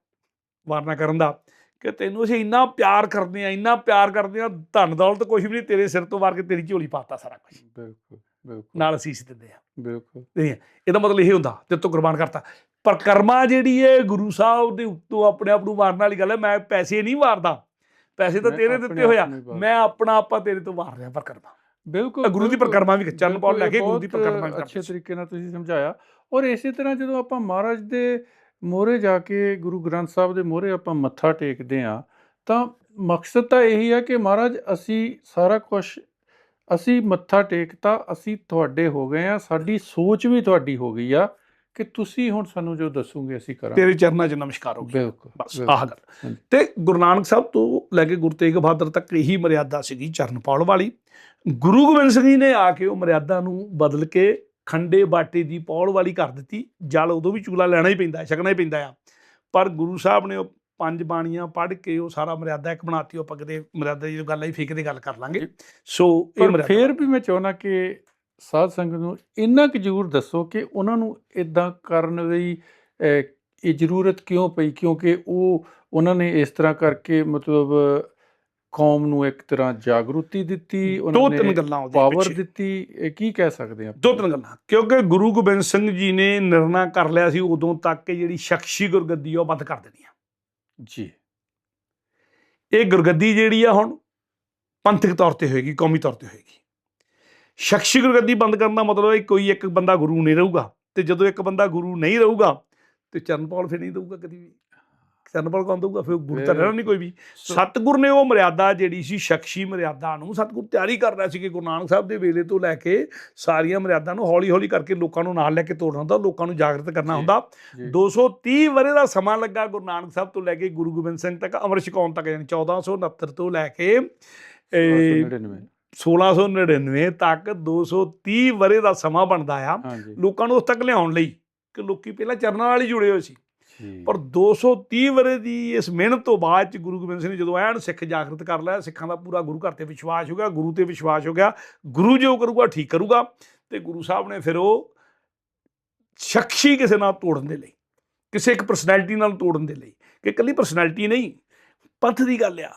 ਵਾਰਨਾ ਕਰਨ ਦਾ ਕਿ ਤੈਨੂੰ ਅਸੀਂ ਇੰਨਾ ਪਿਆਰ ਕਰਦੇ ਆ ਇੰਨਾ ਪਿਆਰ ਕਰਦੇ ਆ ਧਨ ਦੌਲਤ ਕੁਝ ਵੀ ਨਹੀਂ ਤੇਰੇ ਸਿਰ ਤੋਂ ਵਾਰ ਕੇ ਤੇਰੀ ਝੋਲੀ ਪਾਤਾ ਸਾਰਾ ਕੁਝ ਬਿਲਕੁਲ ਬਿਲਕੁਲ। ਨਾਲ ਅਸੀਸ ਦਿੰਦੇ ਆ। ਬਿਲਕੁਲ। ਇਹਦਾ ਮਤਲਬ ਇਹ ਹੁੰਦਾ ਤੇ ਤੋਂ ਕੁਰਬਾਨ ਕਰਤਾ। ਪਰ ਕਰਮਾ ਜਿਹੜੀ ਹੈ ਗੁਰੂ ਸਾਹਿਬ ਦੇ ਉੱਤੋਂ ਆਪਣੇ ਆਪ ਨੂੰ ਵਾਰਨ ਵਾਲੀ ਗੱਲ ਹੈ ਮੈਂ ਪੈਸੇ ਨਹੀਂ ਵਾਰਦਾ। ਪੈਸੇ ਤਾਂ ਤੇਰੇ ਦਿੱਤੇ ਹੋਇਆ। ਮੈਂ ਆਪਣਾ ਆਪਾ ਤੇਰੇ ਤੋਂ ਵਾਰ ਰਿਹਾ ਪਰ ਕਰਮਾ। ਬਿਲਕੁਲ ਗੁਰੂ ਦੀ ਪਰਿਕਰਮਾ ਵੀ ਚਰਨ ਪਾਉਣ ਲੈ ਕੇ ਗੁਰੂ ਦੀ ਪਰਿਕਰਮਾ ਅੱਛੇ ਕਰਦੇ ਸੀ। ਤਰੀਕੇ ਨਾਲ ਤੁਸੀਂ ਸਮਝਾਇਆ ਔਰ ਇਸੇ ਤਰ੍ਹਾਂ ਜਦੋਂ ਆਪਾਂ ਮਹਾਰਾਜ ਦੇ ਮੋਹਰੇ ਜਾ ਕੇ ਗੁਰੂ ਗ੍ਰੰਥ ਸਾਹਿਬ ਦੇ ਮੋਹਰੇ ਆਪਾਂ ਮੱਥਾ ਟੇਕਦੇ ਆ ਤਾਂ ਮਕਸਦ ਤਾਂ ਇਹੀ ਹੈ ਕਿ ਮਹਾਰਾਜ ਅਸੀਂ ਸਾਰਾ ਕੁਝ ਅਸੀਂ ਮੱਥਾ ਟੇਕਤਾ ਅਸੀਂ ਤੁਹਾਡੇ ਹੋ ਗਏ ਆ ਸਾਡੀ ਸੋਚ ਵੀ ਤੁਹਾਡੀ ਹੋ ਗਈ ਆ ਕਿ ਤੁਸੀਂ ਹੁਣ ਸਾਨੂੰ ਜੋ ਦੱਸੋਗੇ ਅਸੀਂ ਕਰਾਂਗੇ ਤੇਰੇ ਚਰਨਾਂ 'ਚ ਨਮਸਕਾਰ ਹੋ ਗਿਆ ਬਿਲਕੁਲ ਬਸ। ਆਹ ਗੱਲ। ਤੇ ਗੁਰੂ ਨਾਨਕ ਸਾਹਿਬ ਤੋਂ ਲੈ ਕੇ ਗੁਰੂ ਤੇਗ ਬਹਾਦਰ ਤੱਕ ਇਹੀ ਮਰਿਆਦਾ ਸੀਗੀ ਚਰਨ ਪਾਉਣ ਵਾਲੀ ਗੁਰੂ ਗੋਬਿੰਦ ਸਿੰਘ ਜੀ ਨੇ ਆ ਕੇ ਉਹ ਮਰਿਆਦਾ ਨੂੰ ਬਦਲ ਕੇ ਖੰਡੇ ਬਾਟੇ ਦੀ ਪੌੜ ਵਾਲੀ ਕਰ ਦਿੱਤੀ। ਜਲ ਉਦੋਂ ਵੀ ਚੂਲਾ ਲੈਣਾ ਹੀ ਪੈਂਦਾ ਛਕਣਾ ਹੀ ਪੈਂਦਾ ਆ। ਪਰ ਗੁਰੂ ਸਾਹਿਬ ਨੇ ਉਹ ਪੰਜ ਬਾਣੀਆਂ ਪੜ੍ਹ ਕੇ ਉਹ ਸਾਰਾ ਮਰਿਆਦਾ ਇੱਕ ਬਣਾਤੀ ਉਹ ਕਿਤੇ ਮਰਿਆਦਾ ਦੀ ਗੱਲ ਆਈ ਫੇਕ ਦੀ ਗੱਲ ਕਰ ਲਾਂਗੇ। ਸੋ ਇਹ ਮਰਿਆਦਾ ਫਿਰ ਵੀ ਮੈਂ ਚਾਹੁੰਦਾ ਕਿ ਸਾਧ ਸੰਗਤ ਨੂੰ ਇੰਨਾ ਕੁ ਜ਼ਰੂਰ ਦੱਸੋ ਕਿ ਉਹਨਾਂ ਨੂੰ ਇਦਾਂ ਕਰਨ ਲਈ ਇਹ ਜ਼ਰੂਰਤ ਕਿਉਂ ਪਈ? ਕਿਉਂਕਿ ਉਹ ਉਹਨਾਂ ਨੇ ਇਸ ਤਰ੍ਹਾਂ ਕਰਕੇ ਮਤਲਬ ਕੌਮ ਨੂੰ ਇੱਕ ਤਰ੍ਹਾਂ ਜਾਗਰੂਕਤੀ ਦਿੱਤੀ ਦੋ ਉਹਨਾਂ ਤਿੰਨ ਨੇ ਗੱਲਾਂ ਉਹਦੇ ਪਾਵਰ ਦਿੱਤੀ। ਇਹ ਕੀ ਕਹਿ ਸਕਦੇ ਆ ਦੋ ਤਿੰਨ ਗੱਲਾਂ। ਕਿਉਂਕਿ ਗੁਰੂ ਗੋਬਿੰਦ ਸਿੰਘ ਜੀ ਨੇ ਨਿਰਣਾ ਕਰ ਲਿਆ ਸੀ ਉਦੋਂ ਤੱਕ ਕਿ ਜਿਹੜੀ ਸ਼ਖਸੀ ਗੁਰਗੱਦੀ ਉਹ ਬੰਦ ਕਰ ਦੇਣੀ ਆ। ਜੀ। ਇਹ ਗੁਰਗੱਦੀ ਜਿਹੜੀ ਆ ਹੁਣ ਪੰਥਕ ਤੌਰ ਤੇ ਹੋਏਗੀ ਕੌਮੀ ਤੌਰ ਤੇ ਹੋਏਗੀ। ਸ਼ਖਸੀ ਗੁਰਗੱਦੀ ਬੰਦ ਕਰਨ ਦਾ ਮਤਲਬ ਹੈ ਕੋਈ ਇੱਕ ਬੰਦਾ ਗੁਰੂ ਨਹੀਂ ਰਹੂਗਾ। ਤੇ ਜਦੋਂ ਇੱਕ ਬੰਦਾ ਗੁਰੂ ਨਹੀਂ ਰਹੂਗਾ ਤੇ ਚਰਨਪਾਲ ਫਿਰ ਨਹੀਂ ਦਊਗਾ ਕਦੀ ਵੀ। ਚਰਨਪਾਲ ਕੌਣ ਦਊਗਾ? ਫਿਰ ਗੁਰੂ ਤਾਂ ਰਹਿਣਾ ਨਹੀਂ ਕੋਈ ਵੀ। ਸਤਿਗੁਰ ਨੇ ਉਹ ਮਰਿਆਦਾ ਜਿਹੜੀ ਸੀ ਸ਼ਖਸੀ ਮਰਿਆਦਾ ਨੂੰ ਸਤਿਗੁਰ ਤਿਆਰੀ ਕਰ ਰਿਹਾ ਸੀ ਕਿ ਗੁਰੂ ਨਾਨਕ ਸਾਹਿਬ ਦੇ ਵੇਲੇ ਤੋਂ ਲੈ ਕੇ ਸਾਰੀਆਂ ਮਰਿਆਦਾ ਨੂੰ ਹੌਲੀ ਹੌਲੀ ਕਰਕੇ ਲੋਕਾਂ ਨੂੰ ਨਾਲ ਲੈ ਕੇ ਤੋਰਨਾ ਹੁੰਦਾ ਲੋਕਾਂ ਨੂੰ ਜਾਗਰਤ ਕਰਨਾ ਹੁੰਦਾ। ਜੀ। 230 ਵਰੇ ਦਾ ਸਮਾਂ ਲੱਗਾ ਗੁਰੂ ਨਾਨਕ ਸਾਹਿਬ ਤੋਂ ਲੈ ਕੇ ਗੁਰੂ ਗੋਬਿੰਦ ਸਿੰਘ ਤੱਕ ਅਮਰ ਛਕਾਉਣ ਤੱਕ ਯਾਨੀ 1469 ਤੋਂ ਲੈ ਕੇ ਇਹ 1999 1699 ਤੱਕ 230 ਵਰੇ ਦਾ ਸਮਾਂ ਬਣਦਾ ਆ। ਲੋਕਾਂ ਨੂੰ ਉਸ ਤੱਕ ਲਿਆਉਣ ਲਈ ਕਿ ਲੋਕੀ ਪਹਿਲਾਂ ਚਰਨਾਂ ਨਾਲ ਹੀ ਜੁੜੇ ਹੋਏ ਸੀ। ਪਰ 230 ਵਰੇ ਦੀ ਇਸ ਮਿਹਨਤ ਤੋਂ ਬਾਅਦ ਚ ਗੁਰੂ ਗੋਬਿੰਦ ਸਿੰਘ ਨੇ ਜਦੋਂ ਐਨ ਸਿੱਖ ਜਾਗਰਤ ਕਰ ਲਿਆ, ਸਿੱਖਾਂ ਦਾ ਪੂਰਾ ਗੁਰੂ ਘਰ ਤੇ ਵਿਸ਼ਵਾਸ ਹੋ ਗਿਆ, ਗੁਰੂ ਤੇ ਵਿਸ਼ਵਾਸ ਹੋ ਗਿਆ, ਗੁਰੂ ਜੋ ਕਰੂਗਾ ਠੀਕ ਕਰੂਗਾ ਤੇ ਗੁਰੂ ਸਾਹਿਬ ਨੇ ਫਿਰ ਉਹ ਸ਼ਖਸੀ ਕਿਸੇ ਨਾਲ ਤੋੜਨ ਦੇ ਲਈ, ਕਿਸੇ ਇੱਕ ਪਰਸਨੈਲਿਟੀ ਨਾਲ ਤੋੜਨ ਦੇ ਲਈ ਕਿ ਇਕੱਲੀ ਪਰਸਨੈਲਿਟੀ ਨਹੀਂ, ਪੰਥ ਦੀ ਗੱਲ ਆ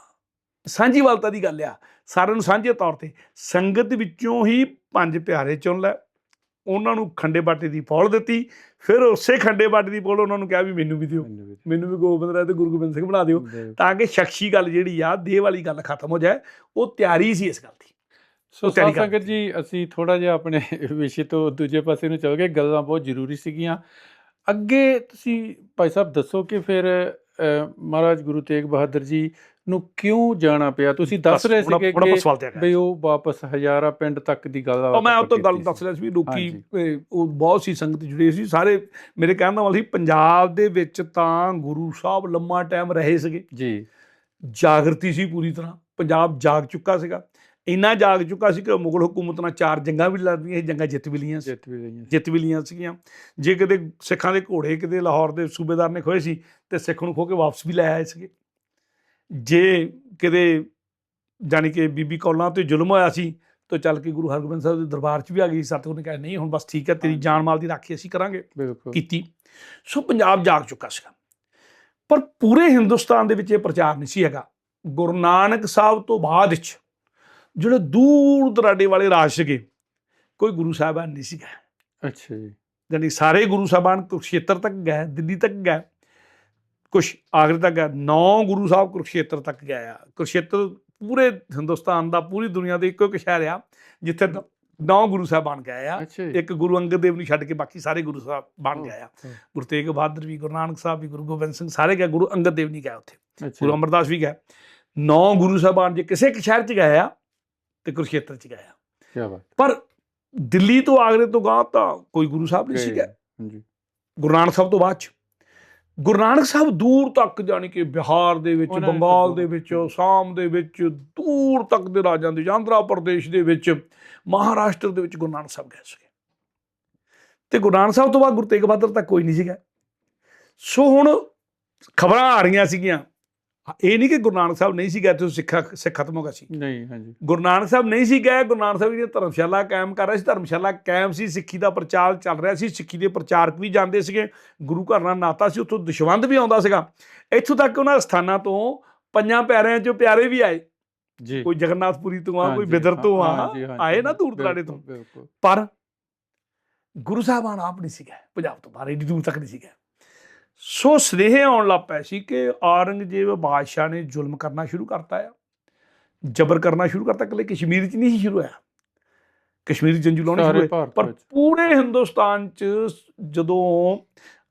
ਸਾਂਝੀਵਾਲਤਾ ਦੀ ਗੱਲ ਆ, ਸਾਰਿਆਂ ਨੂੰ ਸਾਂਝੇ ਤੌਰ ਤੇ ਸੰਗਤ ਵਿੱਚੋਂ ਹੀ ਪੰਜ ਪਿਆਰੇ ਚੁਣ ਲੈ ਉਹਨਾਂ ਨੂੰ ਖੰਡੇ ਬਾਟੇ ਦੀ ਪੌਲ ਦਿੱਤੀ ਫਿਰ ਉਸੇ ਖੰਡੇ ਬਾਟੇ ਦੀ ਪੌਲ ਉਹਨਾਂ ਨੂੰ ਕਿਹਾ ਵੀ ਮੈਨੂੰ ਵੀ ਦਿਓ ਮੈਨੂੰ ਵੀ- ਗੋਬਿੰਦ ਰਾਏ ਤੇ ਗੁਰੂ ਗੋਬਿੰਦ ਸਿੰਘ ਬਣਾ ਦਿਓ। ਤਾਂ ਕਿ ਸ਼ਖਸੀ ਗੱਲ ਜਿਹੜੀ ਆ ਦੇਹ ਵਾਲੀ ਗੱਲ ਖਤਮ ਹੋ ਜਾਏ ਉਹ ਤਿਆਰੀ ਸੀ ਇਸ ਗੱਲ ਦੀ। ਸੋ ਸੰਗਤ ਜੀ ਅਸੀਂ ਥੋੜਾ ਜਿਹਾ ਆਪਣੇ ਵਿਸ਼ੇ ਤੋਂ ਦੂਜੇ ਪਾਸੇ ਨੂੰ ਚੱਲ ਗਏ ਗੱਲਾਂ ਬਹੁਤ ਜ਼ਰੂਰੀ ਸੀਗੀਆਂ। ਅੱਗੇ ਤੁਸੀਂ ਭਾਈ ਸਾਹਿਬ ਦੱਸੋ ਕਿ ਫਿਰ ਮਹਾਰਾਜ ਗੁਰੂ ਤੇਗ ਬਹਾਦਰ ਜੀ ਨੂੰ ਕਿਉਂ ਜਾਣਾ ਪਿਆ? ਤੁਸੀਂ ਦੱਸ ਰਹੇ ਸੀਗੇ ਕਿ ਆ ਬਈ ਉਹ ਵਾਪਸ ਹਜ਼ਾਰਾ ਪਿੰਡ ਤੱਕ ਦੀ ਗੱਲ ਉਹ ਮੈਂ ਉਹ ਤੋਂ ਗੱਲ ਦੱਸ। ਰਿਹਾ ਸੀ ਵੀ ਲੋਕੀ। ਇਹ, ਉਹ ਬਹੁਤ ਸੀ ਸੰਗਤ ਜੁੜੇ ਸੀ। ਸਾਰੇ ਮੇਰੇ ਕਹਿਣ ਦਾ ਮਤਲਬ ਸੀ ਪੰਜਾਬ ਦੇ ਵਿੱਚ ਤਾਂ ਗੁਰੂ ਸਾਹਿਬ ਲੰਮਾ ਟਾਈਮ ਰਹੇ ਸੀਗੇ। ਜੀ। ਜਾਗਰਤੀ ਸੀ ਪੂਰੀ ਤਰ੍ਹਾਂ। ਪੰਜਾਬ ਜਾਗ ਚੁੱਕਾ ਸੀਗਾ। ਇੰਨਾ ਜਾਗ ਚੁੱਕਾ ਸੀ ਕਿ ਮੁਗਲ ਹਕੂਮਤ ਨਾਲ ਚਾਰ ਜੰਗਾਂ ਵੀ ਲੜਦੀਆਂ ਸੀ ਜੰਗਾਂ ਜਿੱਤ ਵੀ ਲਈਆਂ ਸੀ। ਜਿੱਤ ਵੀ ਗਈਆਂ ਜਿੱਤ ਵੀ ਲਈਆਂ ਸੀਗੀਆਂ। ਜੇ ਕਿਤੇ ਸਿੱਖਾਂ ਦੇ ਘੋੜੇ ਕਿਤੇ ਲਾਹੌਰ ਦੇ ਸੂਬੇਦਾਰ ਨੇ ਖੋਏ ਸੀ ਤੇ ਸਿੱਖ ਨੂੰ ਖੋ ਕੇ ਵਾਪਸ ਵੀ ਲੈ ਆਏ ਸੀਗੇ। ਜੇ ਕਿਤੇ ਜਾਣੀ ਕਿ ਬੀਬੀ ਕੌਲਾਂ ਤੇ ਜ਼ੁਲਮ ਹੋਇਆ ਸੀ ਤਾਂ ਚੱਲ ਕੇ ਗੁਰੂ ਹਰਗੋਬਿੰਦ ਸਾਹਿਬ ਦੇ ਦਰਬਾਰ 'ਚ ਵੀ ਆ ਗਈ ਸਤਿਗੁਰ ਨੇ ਕਿਹਾ ਨਹੀਂ ਹੁਣ ਬਸ ਠੀਕ ਹੈ ਤੇਰੀ। ਜਾਨ ਮਾਲ ਦੀ ਰਾਖੀ ਅਸੀਂ ਕਰਾਂਗੇ ਬਿਲਕੁਲ। ਕੀਤੀ। ਸੋ ਪੰਜਾਬ ਜਾਗ ਚੁੱਕਾ ਸੀਗਾ। ਪਰ ਪੂਰੇ ਹਿੰਦੁਸਤਾਨ ਦੇ ਵਿੱਚ ਇਹ ਪ੍ਰਚਾਰ ਨਹੀਂ ਸੀ ਹੈਗਾ। ਗੁਰੂ ਨਾਨਕ ਸਾਹਿਬ ਤੋਂ ਬਾਅਦ ਵਿੱਚ ਜਿਹੜੇ ਦੂਰ ਦਰਾਡੇ ਵਾਲੇ ਰਾਜ ਸੀਗੇ ਕੋਈ ਗੁਰੂ ਸਾਹਿਬਾਨ ਨਹੀਂ ਸੀਗਾ। ਅੱਛਾ ਜੀ। ਯਾਨੀ ਸਾਰੇ ਗੁਰੂ ਸਾਹਿਬਾਨ ਕੁਰਕਸ਼ੇਤਰ ਤੱਕ ਗਏ ਦਿੱਲੀ ਤੱਕ ਗਏ ਕੁਛ ਆਗਰੇ ਤੱਕ ਗਏ ਨੌ ਗੁਰੂ ਸਾਹਿਬ ਕੁਰਕਸ਼ੇਤਰ ਤੱਕ ਗਏ ਆ। ਕੁਰਕਸ਼ੇਤਰ ਪੂਰੇ ਹਿੰਦੁਸਤਾਨ ਦਾ ਪੂਰੀ ਦੁਨੀਆ ਦੇ ਇੱਕੋ ਇੱਕ ਸ਼ਹਿਰ ਆ ਜਿੱਥੇ ਨ- ਗੁਰੂ ਸਾਹਿਬਾਨ ਗਏ ਆ। ਇੱਕ ਗੁਰੂ ਅੰਗਦ ਦੇਵ ਨੂੰ ਛੱਡ ਕੇ ਬਾਕੀ ਸਾਰੇ ਗੁਰੂ ਸਾਹਿਬ ਬਣ ਗਏ ਆ। ਗੁਰੂ ਤੇਗ ਬਹਾਦਰ ਵੀ ਗੁਰੂ ਨਾਨਕ ਸਾਹਿਬ ਵੀ ਗੁਰੂ ਗੋਬਿੰਦ ਸਿੰਘ ਸਾਰੇ ਗਏ ਗੁਰੂ ਅੰਗਦ ਦੇਵ ਨਹੀਂ ਗਏ ਉੱਥੇ। ਗੁਰੂ ਅਮਰਦਾਸ ਵੀ ਗਏ। ਨੌ ਗੁਰੂ ਸਾਹਿਬਾਨ ਜੇ ਕਿਸੇ ਇੱਕ ਸ਼ਹਿਰ 'ਚ ਗਏ ਆ ਤੇ ਕੁਰਕਸ਼ੇਤਰ 'ਚ ਗਏ ਆ। ਕਿਆ ਬਾਤ। ਪਰ ਦਿੱਲੀ ਤੋਂ ਆਗਰੇ ਤੋਂ ਗਾਂ ਤਾਂ ਕੋਈ ਗੁਰੂ ਸਾਹਿਬ ਨਹੀਂ ਸੀ ਗਏ। ਗਏ ਹਾਂਜੀ। ਗੁਰੂ ਨਾਨਕ ਸਾਹਿਬ ਤੋਂ ਬਾਅਦ ਚ। ਗੁਰੂ ਨਾਨਕ ਸਾਹਿਬ ਦੂਰ ਤੱਕ ਜਾਣੀ ਕਿ ਬਿਹਾਰ ਦੇ ਵਿੱਚ ਬੰਗਾਲ ਦੇ ਵਿੱਚ ਅਸਾਮ ਦੇ ਵਿੱਚ ਦੂਰ ਤੱਕ ਦੇ ਰਾਜਾਂ ਦੇ ਆਂਧਰਾ ਪ੍ਰਦੇਸ਼ ਦੇ ਵਿੱਚ ਮਹਾਰਾਸ਼ਟਰ ਦੇ ਵਿੱਚ ਗੁਰੂ ਨਾਨਕ ਸਾਹਿਬ ਗਏ ਸੀਗੇ। ਤੇ ਗੁਰੂ ਨਾਨਕ ਸਾਹਿਬ ਤੋਂ ਬਾਅਦ ਗੁਰੂ ਤੇਗ ਬਹਾਦਰ ਤੱਕ ਕੋਈ ਨਹੀਂ ਸੀਗਾ। ਸੋ ਹੁਣ ਖਬਰਾਂ ਆ ਰਹੀਆਂ ਸੀਗੀਆਂ। ਇਹ ਨਹੀਂ ਕਿ ਗੁਰੂ ਨਾਨਕ ਸਾਹਿਬ ਨਹੀਂ ਸੀ ਗਏ ਤੇ ਸਿੱਖ ਸਿੱਖ ਖਤਮ ਹੋ ਗਿਆ ਸੀ। ਨਹੀਂ ਹਾਂਜੀ। ਗੁਰੂ ਨਾਨਕ ਸਾਹਿਬ ਨਹੀਂ ਸੀ ਗਏ ਗੁਰੂ ਨਾਨਕ ਸਾਹਿਬ ਜੀ ਧਰਮਸ਼ਾਲਾ ਕਾਇਮ ਕਰ ਰਹੇ ਸੀ ਧਰਮਸ਼ਾਲਾ ਕਾਇਮ ਸੀ ਸਿੱਖੀ ਦਾ ਪ੍ਰਚਾਰ ਚੱਲ ਰਿਹਾ ਸੀ ਸਿੱਖੀ ਦੇ ਪ੍ਰਚਾਰਕ ਵੀ ਜਾਂਦੇ ਸੀਗੇ ਗੁਰੂ ਘਰ ਨਾਲ ਨਾਤਾ ਸੀ ਉੱਥੋਂ ਦਸ਼ਵੰਦ ਵੀ ਆਉਂਦਾ ਸੀਗਾ। ਇੱਥੋਂ ਤੱਕ ਉਹਨਾਂ ਸਥਾਨਾਂ ਤੋਂ ਪੰਜਾਂ ਪਿਆਰਿਆਂ ਚੋਂ ਪਿਆਰੇ ਵੀ ਆਏ। ਜੀ। ਕੋਈ ਜਗਨਨਾਥਪੁਰੀ ਤੋਂ ਆ ਕੋਈ ਬਿਦਰ ਤੋਂ ਆ ਆਏ ਨਾ ਦੂਰ ਦਰਾਡੇ ਤੋਂ। ਪਰ ਗੁਰੂ ਸਾਹਿਬਾਨ ਆਪ ਨਹੀਂ ਸੀ ਗਏ ਪੰਜਾਬ ਤੋਂ ਬਾਹਰ ਏਡੀ ਦੂਰ ਤੱਕ ਨਹੀਂ ਸੀ ਗਏ ਸੋ ਸਨੇਹ ਆਉਣ ਲੱਗ ਪਏ ਸੀ ਕਿ ਔਰੰਗਜ਼ੇਬ ਬਾਦਸ਼ਾਹ ਨੇ ਜ਼ੁਲਮ ਕਰਨਾ ਸ਼ੁਰੂ ਕਰਤਾ ਆ। ਜ਼ਬਰ ਕਰਨਾ ਸ਼ੁਰੂ ਕਰਤਾ ਇਕੱਲੇ ਕਸ਼ਮੀਰ 'ਚ ਨਹੀਂ ਸੀ ਸ਼ੁਰੂ ਹੋਇਆ। ਕਸ਼ਮੀਰ ਜੰਜੂ ਲਾਉਣੇ ਸ਼ੁਰੂ ਭਾਰਤ ਪਰ ਪੂਰੇ ਹਿੰਦੁਸਤਾਨ 'ਚ ਜਦੋਂ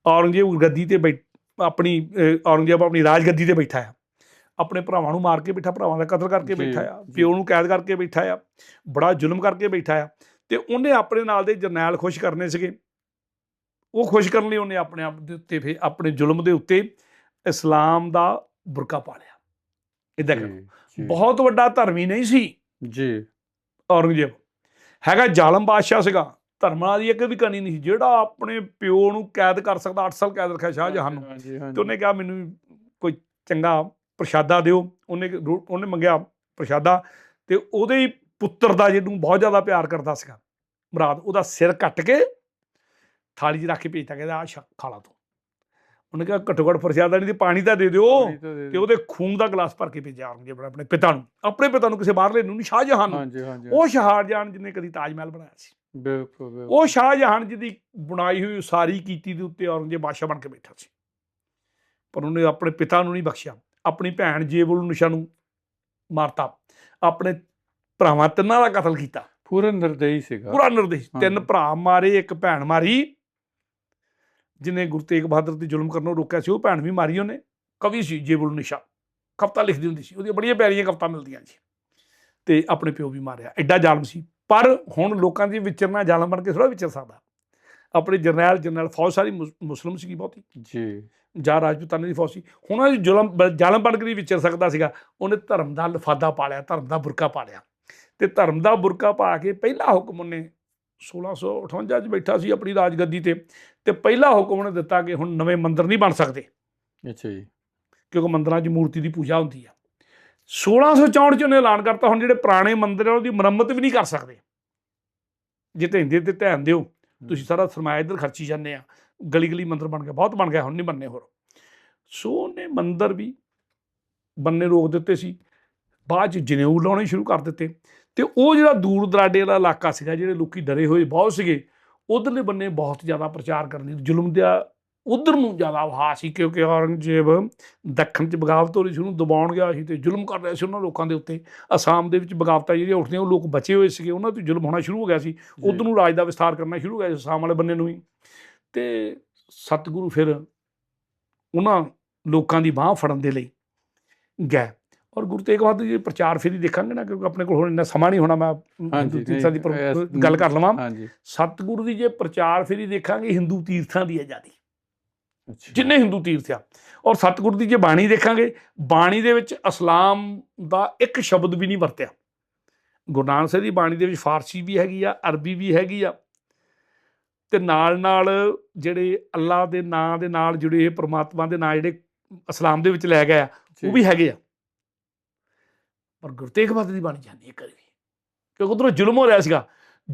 ਔਰੰਗਜ਼ੇਬ ਗੱਦੀ ਤੇ ਬੈਠ ਆਪਣੀ ਔਰੰਗਜ਼ੇਬ ਆਪਣੀ ਰਾਜ ਗੱਦੀ ਤੇ ਬੈਠਾ ਆ। ਆਪਣੇ ਭਰਾਵਾਂ ਨੂੰ ਮਾਰ ਕੇ ਬੈਠਾ ਭਰਾਵਾਂ ਦਾ ਕਤਲ ਕਰਕੇ ਬੈਠਾ ਆ। ਪਿਓ ਨੂੰ ਕੈਦ ਕਰਕੇ ਬੈਠਾ ਆ। ਬੜਾ ਜ਼ੁਲਮ ਕਰਕੇ ਬੈਠਾ ਆ। ਤੇ ਉਹਨੇ ਆਪਣੇ ਨਾਲ ਦੇ ਜਰਨੈਲ ਖੁਸ਼ ਕਰਨੇ ਸੀਗੇ। ਉਹ ਖੁਸ਼ ਕਰਨ ਲਈ ਉਹਨੇ ਆਪਣੇ ਆਪ ਦੇ ਉੱਤੇ ਫਿਰ ਆਪਣੇ ਜ਼ੁਲਮ ਦੇ ਉੱਤੇ ਇਸਲਾਮ ਦਾ ਬੁਰਕਾ ਪਾ ਲਿਆ। ਇਦਾਂ ਕਰੋ ਬਹੁਤ ਵੱਡਾ ਧਰਮੀ ਨਹੀਂ ਸੀ। ਜੀ। ਔਰੰਗਜ਼ੇਬ ਹੈਗਾ ਜ਼ਾਲਮ ਬਾਦਸ਼ਾਹ ਸੀਗਾ। ਧਰਮਾਂ ਦੀ ਇੱਕ ਵੀ ਕਹਾਣੀ ਨਹੀਂ ਸੀ। ਜਿਹੜਾ ਆਪਣੇ ਪਿਓ ਨੂੰ ਕੈਦ ਕਰ ਸਕਦਾ 8 ਸਾਲ ਕੈਦ ਰੱਖਿਆ ਸ਼ਾਹਜਹਾਨ ਨੂੰ। ਤੇ ਉਹਨੇ ਕਿਹਾ ਮੈਨੂੰ ਕੋਈ ਚੰਗਾ ਪ੍ਰਸ਼ਾਦਾ ਦਿਓ। ਉਹਨੇ ਉਹਨੇ ਮੰਗਿਆ ਪ੍ਰਸ਼ਾਦਾ ਤੇ ਉਹਦੇ ਹੀ ਪੁੱਤਰ ਦਾ ਜਿਹਨੂੰ ਬਹੁਤ ਜ਼ਿਆਦਾ ਪਿਆਰ ਕਰਦਾ ਸੀਗਾ ਮੁਰਾਦ ਉਹਦਾ ਸਿਰ ਕੱਟ ਕੇ ਥਾਲੀ 'ਚ ਰੱਖ ਕੇ ਭੇਜਤਾ ਕਹਿੰਦਾ ਆ ਖਾ ਲਾ ਤੂੰ। ਉਹਨੇ ਕਿਹਾ ਘੱਟੋ ਘੱਟ ਪ੍ਰਸ਼ਾਦਾ ਨਹੀਂ ਤੇ ਪਾਣੀ ਤਾਂ ਦੇ ਦਿਓ ਤਾਂ ਦੇ। ਉਹਦੇ ਖੂਨ ਦਾ ਗਲਾਸ ਭਰ ਕੇ ਭੇਜਿਆ ਔਰੰਗਜ਼ੇਬ ਨੇ ਆਪਣੇ ਪਿਤਾ ਨੂੰ। ਆਪਣੇ ਪਿਤਾ ਨੂੰ ਕਿਸੇ ਬਾਹਰਲੇ ਨੂੰ ਨਹੀਂ ਸ਼ਾਹਜਹਾਨ ਨੂੰ। ਉਹ ਸ਼ਾਹਜਹਾਨ ਜਿਹਨੇ ਕਦੀ ਤਾਜ ਮਹਿਲ ਬਣਾਇਆ ਸੀ। ਬਿਲਕੁਲ ਉਹ ਸ਼ਾਹਜਹਾਨ ਜਿਹਦੀ ਬਣਾਈ ਹੋਈ ਸਾਰੀ ਕੀਤੀ ਦੇ ਉੱਤੇ ਔਰੰਗਜ਼ੇਬ ਬਾਦਸ਼ਾਹ ਬਣ ਕੇ ਬੈਠਾ ਸੀ। ਪਰ ਉਹਨੇ ਆਪਣੇ ਪਿਤਾ ਨੂੰ ਨਹੀਂ ਬਖਸ਼ਿਆ। ਆਪਣੀ ਭੈਣ ਜੇਬੁਲ ਨਿਸ਼ਾ ਨੂੰ ਮਾਰਤਾ। ਆਪਣੇ ਭਰਾਵਾਂ ਤਿੰਨਾਂ ਦਾ ਕਤਲ ਕੀਤਾ। ਪੂਰਾ ਨਿਰਦਈ ਸੀਗਾ। ਪੂਰਾ ਨਿਰਦੇਸ਼ ਤਿੰਨ। ਭਰਾ ਮਾਰੇ ਇੱਕ ਭੈਣ ਮਾਰੀ। ਜਿਹਨੇ ਗੁਰੂ ਤੇਗ ਬਹਾਦਰ ਤੇ ਜ਼ੁਲਮ ਕਰਨੋਂ ਰੋਕਿਆ ਸੀ ਉਹ ਭੈਣ ਵੀ ਮਾਰੀ ਉਹਨੇ ਕਵੀ ਸੀ ਜੇਬੁਲ ਨਿਸ਼ਾ। ਕਵਿਤਾ ਲਿਖਦੀ ਹੁੰਦੀ ਸੀ ਉਹਦੀਆਂ ਬੜੀਆਂ ਪਿਆਰੀਆਂ ਕਵਿਤਾ ਮਿਲਦੀਆਂ ਜੀ ਤੇ ਆਪਣੇ ਪਿਓ ਵੀ ਮਾਰਿਆ ਐਡਾ ਜ਼ਾਲਮ ਸੀ। ਪਰ ਹੁਣ ਲੋਕਾਂ ਦੀ ਵਿਚਰਨਾ ਜ਼ਾਲਮ ਬਣ ਕੇ ਥੋੜਾ ਵਿਚਰ ਸਕਦਾ। ਆਪਣੇ ਜਰਨੈਲ ਜਰਨੈਲ ਫੌਜ ਸਾਰੀ ਮੁਸ- ਮੁਸਲਿਮ ਸੀਗੀ ਬਹੁਤੀ। ਜੀ। ਜਾਂ ਰਾਜਪੂਤਾਨੇ ਦੀ ਫੌਜ ਸੀ। ਹੁਣ ਉਹ ਜ਼ੁਲਮ ਜ਼ਾਲਮ ਬਣ ਕੇ ਨਹੀਂ ਵਿਚਰ ਸਕਦਾ ਸੀਗਾ। ਉਹਨੇ ਧਰਮ ਦਾ ਲਫਾਦਾ ਪਾ ਲਿਆ ਧਰਮ ਦਾ ਬੁਰਕਾ ਪਾ ਲਿਆ। ਤੇ ਧਰਮ ਦਾ ਬੁਰਕਾ ਪਾ ਕੇ ਪਹਿਲਾ ਹੁਕਮ ਉਹਨੇ 1658 ਚ ਬੈਠਾ ਸੀ ਆਪਣੀ ਰਾਜਗੱਦੀ ਤੇ ਤੇ ਪਹਿਲਾ ਹੁਕਮ ਉਹਨੇ ਦਿੱਤਾ ਕਿ ਹੁਣ ਨਵੇਂ ਮੰਦਿਰ ਨਹੀਂ ਬਣ ਸਕਦੇ। ਅੱਛਾ ਜੀ। ਕਿਉਂਕਿ ਮੰਦਿਰਾਂ 'ਚ ਮੂਰਤੀ ਦੀ ਪੂਜਾ ਹੁੰਦੀ ਆ। 1664 ਚ ਉਹਨੇ ਐਲਾਨ ਕਰਤਾ ਹੁਣ ਜਿਹੜੇ ਪੁਰਾਣੇ ਮੰਦਿਰ ਆ ਉਹਦੀ ਮੁਰੰਮਤ ਵੀ ਨਹੀਂ ਕਰ ਸਕਦੇ। ਜੇ ਧੈਂਦੇ ਤੇ ਧਿਆਨ ਦਿਓ ਤੁਸੀਂ ਸਾਰਾ ਸਰਮਾਇਆ ਇੱਧਰ ਖਰਚੀ ਜਾਂਦੇ ਆ। ਗਲੀ ਗਲੀ ਮੰਦਿਰ ਬਣ ਗਿਆ ਬਹੁਤ ਬਣ ਗਿਆ ਹੁਣ ਨਹੀਂ ਬਣਨੇ ਹੋਰ। ਸੋ ਉਹਨੇ ਮੰਦਿਰ ਵੀ ਬੰਨੇ ਰੋਕ ਦਿੱਤੇ ਸੀ। ਬਾਅਦ ਚ ਜਨੇਊ ਲਾਉਣੇ ਸ਼ੁਰੂ ਕਰ ਦਿੱਤੇ। ਤੇ ਉਹ ਜਿਹੜਾ ਦੂਰ ਦਰਾਡੇ ਵਾਲਾ ਇਲਾਕਾ ਸੀਗਾ ਜਿਹੜੇ ਲੋਕੀ ਡਰੇ ਹੋਏ ਬਹੁਤ ਸੀਗੇ ਉਧਰਲੇ ਬੰਨੇ ਬਹੁਤ ਜ਼ਿਆਦਾ ਪ੍ਰਚਾਰ ਕਰਨ ਦੀ ਜ਼ੁਲਮ ਦਾ ਉਧਰ ਨੂੰ ਜ਼ਿਆਦਾ ਵਹਾ ਸੀ ਕਿਉਂਕਿ ਔਰੰਗਜ਼ੇਬ ਦੱਖਣ ਚ ਬਗਾਵਤ ਹੋ ਰਹੀ ਸੀ ਉਹਨੂੰ ਦਬਾਉਣ ਗਿਆ ਸੀ ਤੇ ਜ਼ੁਲਮ ਕਰ ਰਿਹਾ ਸੀ ਉਹਨਾਂ ਲੋਕਾਂ ਦੇ ਉੱਤੇ। ਅਸਾਮ ਦੇ ਵਿੱਚ ਬਗਾਵਤਾਂ ਜਿਹੜੀਆਂ ਉੱਠਦੀਆਂ ਉਹ ਲੋਕ ਬਚੇ ਹੋਏ ਸੀਗੇ ਉਹਨਾਂ ਤੇ ਜ਼ੁਲਮ ਹੋਣਾ ਸ਼ੁਰੂ ਹੋ ਗਿਆ ਸੀ। ਉਧਰ ਨੂੰ ਰਾਜ ਦਾ ਵਿਸਥਾਰ ਕਰਨਾ ਸ਼ੁਰੂ ਹੋ ਗਿਆ ਸੀ ਅਸਾਮ ਵਾਲੇ ਬੰਨੇ ਨੂੰ ਹੀ ਤੇ ਸਤਿਗੁਰੂ ਫਿਰ ਉਹਨਾਂ ਲੋਕਾਂ ਦੀ ਬਾਹ ਫੜਨ ਦੇ ਲਈ ਗਏ। ਔਰ ਗੁਰੂ ਤੇਗ ਬਹਾਦਰ ਜੀ ਪ੍ਰਚਾਰ ਫੇਰੀ ਦੇਖਾਂਗੇ ਨਾ ਕਿਉਂਕਿ ਆਪਣੇ ਕੋਲ ਹੁਣ ਇੰਨਾ ਸਮਾਂ ਨਹੀਂ ਹੋਣਾ ਮੈਂ ਹਿੰਦੂ ਤੀਰਥਾਂ ਦੀ ਗੱਲ ਕਰ ਲਵਾਂ। ਸਤਿਗੁਰੂ ਦੀ ਜੇ ਪ੍ਰਚਾਰ ਫੇਰੀ ਦੇਖਾਂਗੇ ਹਿੰਦੂ ਤੀਰਥਾਂ ਦੀ ਆਜ਼ਾਦੀ। ਅੱਛਾ। ਜਿੰਨੇ ਹਿੰਦੂ ਤੀਰਥ ਆ। ਔਰ ਸਤਿਗੁਰੂ ਦੀ ਜੇ ਬਾਣੀ ਦੇਖਾਂਗੇ ਬਾਣੀ ਦੇ ਵਿੱਚ ਇਸਲਾਮ ਦਾ ਇੱਕ ਸ਼ਬਦ ਵੀ ਨਹੀਂ ਵਰਤਿਆ। ਗੁਰੂ ਨਾਨਕ ਸਾਹਿਬ ਦੀ ਬਾਣੀ ਦੇ ਵਿੱਚ ਫਾਰਸੀ ਵੀ ਹੈਗੀ ਆ ਅਰਬੀ ਵੀ ਹੈਗੀ ਆ। ਤੇ ਨਾਲ ਨਾਲ ਜਿਹੜੇ ਅੱਲਾ ਦੇ ਨਾਂ ਦੇ ਨਾਲ ਜੁੜੇ ਪ੍ਰਮਾਤਮਾ ਦੇ ਨਾਂ ਜਿਹੜੇ ਇਸਲਾਮ ਦੇ ਵਿੱਚ ਲੈ ਗਏ ਆ ਉਹ ਵੀ ਹੈਗੇ ਆ। ਪਰ ਗੁਰੂ ਤੇਗ ਬਹਾਦਰ ਦੀ ਬਾਣੀ ਜਾਂਦੀ ਹੈ ਕਦੇ ਵੀ ਕਿਉਂਕਿ ਉਧਰੋਂ ਜ਼ੁਲਮ ਹੋ ਰਿਹਾ ਸੀਗਾ।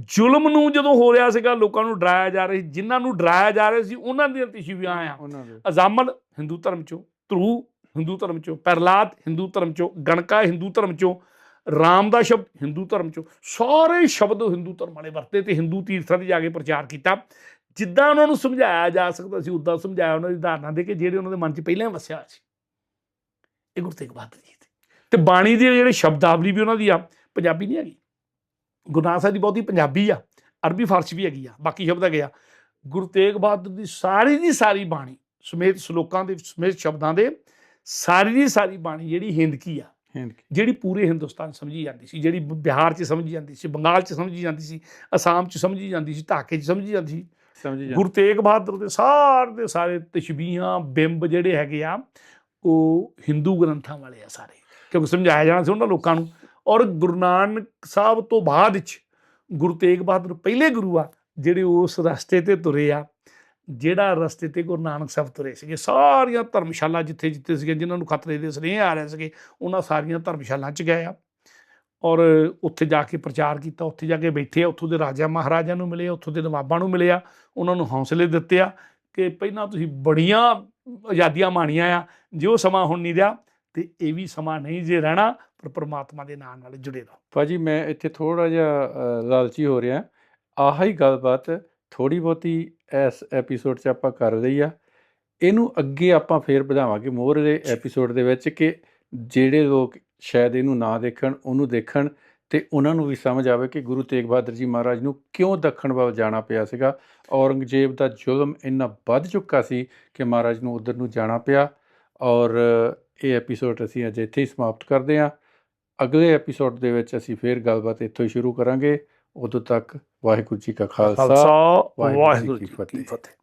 ਜ਼ੁਲਮ ਨੂੰ ਜਦੋਂ ਹੋ ਰਿਹਾ ਸੀਗਾ ਲੋਕਾਂ ਨੂੰ ਡਰਾਇਆ ਜਾ ਰਿਹਾ ਸੀ। ਜਿਨ੍ਹਾਂ ਨੂੰ ਡਰਾਇਆ ਜਾ ਰਿਹਾ ਸੀ ਉਹਨਾਂ ਦੀਆਂ ਤਸ਼ਵੀਰਾਂ ਆ ਉਹਨਾਂ ਦੇ। ਅਜ਼ਾਮਲ ਹਿੰਦੂ ਧਰਮ ਚੋਂ ਧਰੂ ਹਿੰਦੂ ਧਰਮ ਚੋਂ ਪ੍ਰਹਲਾਦ ਹਿੰਦੂ ਧਰਮ ਚੋਂ ਗਣਕਾ ਹਿੰਦੂ ਧਰਮ ਚੋਂ ਰਾਮ ਦਾ ਸ਼ਬਦ ਹਿੰਦੂ ਧਰਮ ਚੋਂ ਸਾਰੇ ਸ਼ਬਦ ਹਿੰਦੂ ਧਰਮ ਵਾਲੇ ਵਰਤੇ ਤੇ ਹਿੰਦੂ ਤੀਰਥਾਂ 'ਤੇ ਜਾ ਕੇ ਪ੍ਰਚਾਰ ਕੀਤਾ। ਜਿੱਦਾਂ ਉਹਨਾਂ ਨੂੰ ਸਮਝਾਇਆ ਜਾ ਸਕਦਾ ਸੀ ਉਦਾਂ ਸਮਝਾਇਆ ਉਹਨਾਂ ਦੀ ਧਾਰਨਾ ਦੇ ਕੇ ਜਿਹੜੇ ਉਹਨਾਂ ਦੇ ਮਨ 'ਚ ਪਹਿਲਾਂ ਵਸਿਆ ਸੀ। ਇਹ ਗੁਰੂ ਤੇਗ ਬਹਾਦਰ ਜੀ ਦੀ ਤੇ ਬਾਣੀ ਦੇ ਜਿਹੜੇ ਸ਼ਬਦਾਵਲੀ ਵੀ ਉਹਨਾਂ ਦੀ ਆ ਪੰਜਾਬੀ ਨਹੀਂ ਹੈਗੀ। ਗੁਰੂ ਨਾਨਕ ਸਾਹਿਬ ਦੀ ਬਹੁਤੀ ਪੰਜਾਬੀ ਆ ਅਰਬੀ ਫਾਰਸੀ ਵੀ ਹੈਗੀ ਆ ਬਾਕੀ ਸ਼ਬਦ ਹੈਗੇ ਆ। ਗੁਰੂ ਤੇਗ ਬਹਾਦਰ ਦੀ ਸਾਰੀ ਦੀ ਸਾਰੀ ਬਾਣੀ ਸਮੇਤ ਸ਼ਲੋਕਾਂ ਦੇ ਸਮੇਤ ਸ਼ਬਦਾਂ ਦੇ ਸਾਰੀ ਦੀ ਸਾਰੀ ਬਾਣੀ ਜਿਹੜੀ ਹਿੰਦ ਕੀ ਆ ਜਿਹੜੀ ਪੂਰੇ ਹਿੰਦੁਸਤਾਨ 'ਚ ਸਮਝੀ ਜਾਂਦੀ ਸੀ ਜਿਹੜੀ ਬਿਹਾਰ 'ਚ ਸਮਝੀ ਜਾਂਦੀ ਸੀ ਬੰਗਾਲ 'ਚ ਸਮਝੀ ਜਾਂਦੀ ਸੀ ਅਸਾਮ 'ਚ ਸਮਝੀ ਜਾਂਦੀ ਸੀ ਢਾਕੇ 'ਚ ਸਮਝੀ ਜਾਂਦੀ ਸੀ। ਸਮਝੀ ਜਾ ਗੁਰੂ ਤੇਗ ਬਹਾਦਰ ਦੇ ਸਾਰੇ ਦੇ ਸਾਰੇ ਤਸ਼ਬੀਹਾਂ ਬਿੰਬ ਜਿਹੜੇ ਹੈਗੇ ਆ ਉਹ ਹਿੰਦੂ ਗ੍ਰੰਥਾਂ ਵਾਲੇ ਆ ਸਾਰੇ। ਕਿਉਂਕਿ ਸਮਝਾਇਆ ਜਾਣਾ ਸੀ ਉਹਨਾਂ ਲੋਕਾਂ ਨੂੰ। ਔਰ ਗੁਰੂ ਨਾਨਕ ਸਾਹਿਬ ਤੋਂ ਬਾਅਦ ਵਿੱਚ ਗੁਰੂ ਤੇਗ ਬਹਾਦਰ ਪਹਿਲੇ ਗੁਰੂ ਆ, ਜਿਹੜੇ ਉਸ ਰਸਤੇ ਤੇ ਤੁਰੇ ਆ, ਜਿਹੜਾ ਰਸਤੇ ਤੇ ਗੁਰੂ ਨਾਨਕ ਸਾਹਿਬ ਤੁਰੇ ਸੀਗੇ। ਸਾਰੀਆਂ ਧਰਮਸ਼ਾਲਾ ਜਿੱਥੇ ਜਿੱਥੇ ਸੀਗੇ, ਜਿਨ੍ਹਾਂ ਨੂੰ ਖਤਰੇ ਦੇ ਸੁਨੇਹੇ ਆ ਰਹੇ ਸੀਗੇ, ਉਹਨਾਂ ਸਾਰੀਆਂ ਧਰਮਸ਼ਾਲਾ 'ਚ ਗਏ ਆ। ਔਰ ਉੱਥੇ ਜਾ ਕੇ ਪ੍ਰਚਾਰ ਕੀਤਾ, ਉੱਥੇ ਜਾ ਕੇ ਬੈਠੇ ਆ, ਉੱਥੋਂ ਦੇ ਰਾਜਾ ਮਹਾਰਾਜਾ ਨੂੰ ਮਿਲੇ, ਉੱਥੋਂ ਦੇ ਨਵਾਬਾਂ ਨੂੰ ਮਿਲੇ ਆ, ਉਹਨਾਂ ਨੂੰ ਹੌਸਲੇ ਦਿੱਤੇ ਆ ਕਿ ਪਹਿਲਾਂ ਤੁਸੀਂ ਬੜੀਆਂ ਆਜ਼ਾਦੀਆਂ ਮਾਣੀਆਂ ਆ, ਜੋ ਸਮਾਂ ਹੁਣ ਨਹੀਂ ਰਿਹਾ ਤੇ ਇਹ ਵੀ ਸਮਾਂ ਨਹੀਂ ਜੇ ਰਹਿਣਾ ਪਰ ਪ੍ਰਮਾਤਮਾ ਦੇ ਨਾਮ ਨਾਲ ਜੁੜੇ ਰਹੋ। ਭਾਜੀ ਮੈਂ ਇੱਥੇ ਥੋੜਾ ਜਿਹਾ ਲਾਲਚੀ ਹੋ ਰਿਹਾ। ਆਹ ਹੀ ਗੱਲਬਾਤ ਥੋੜੀ ਬਹੁਤੀ ਇਸ ਐਪੀਸੋਡ 'ਚ ਆਪਾਂ ਕਰ ਲਈ ਆ। ਇਹਨੂੰ ਅੱਗੇ ਆਪਾਂ ਫੇਰ ਵਧਾਵਾਂਗੇ ਮੋਰ ਦੇ ਐਪੀਸੋਡ ਦੇ ਵਿੱਚ ਕਿ ਜਿਹੜੇ ਲੋਕ ਸ਼ਾਇਦ ਇਹਨੂੰ ਨਾ ਦੇਖਣ ਉਹਨੂੰ ਦੇਖਣ ਤੇ ਉਹਨਾਂ ਨੂੰ ਵੀ ਸਮਝ ਆਵੇ ਕਿ ਗੁਰੂ ਤੇਗ ਬਹਾਦਰ ਜੀ ਮਹਾਰਾਜ ਨੂੰ ਕਿਉਂ ਦੱਖਣ ਵੱਲ ਜਾਣਾ ਪਿਆ ਸੀਗਾ। ਔਰੰਗਜ਼ੇਬ ਦਾ ਜ਼ੁਲਮ ਇੰਨਾ ਵੱਧ ਚੁੱਕਾ ਸੀ ਕਿ ਮਹਾਰਾਜ ਨੂੰ ਉਧਰ ਨੂੰ ਜਾਣਾ ਪਿਆ ਔਰ ਇਹ ਐਪੀਸੋਡ ਅਸੀਂ ਅੱਜ ਇੱਥੇ ਹੀ ਸਮਾਪਤ ਕਰਦੇ ਹਾਂ। ਅਗਲੇ ਐਪੀਸੋਡ ਦੇ ਵਿੱਚ ਅਸੀਂ ਫੇਰ ਗੱਲਬਾਤ ਇੱਥੋਂ ਹੀ ਸ਼ੁਰੂ ਕਰਾਂਗੇ। ਉਦੋਂ ਤੱਕ ਵਾਹਿਗੁਰੂ ਜੀ ਕਾ ਖਾਲਸਾ ਵਾਹਿਗੁਰੂ ਜੀ ਕੀ। ਫਤਿਹ।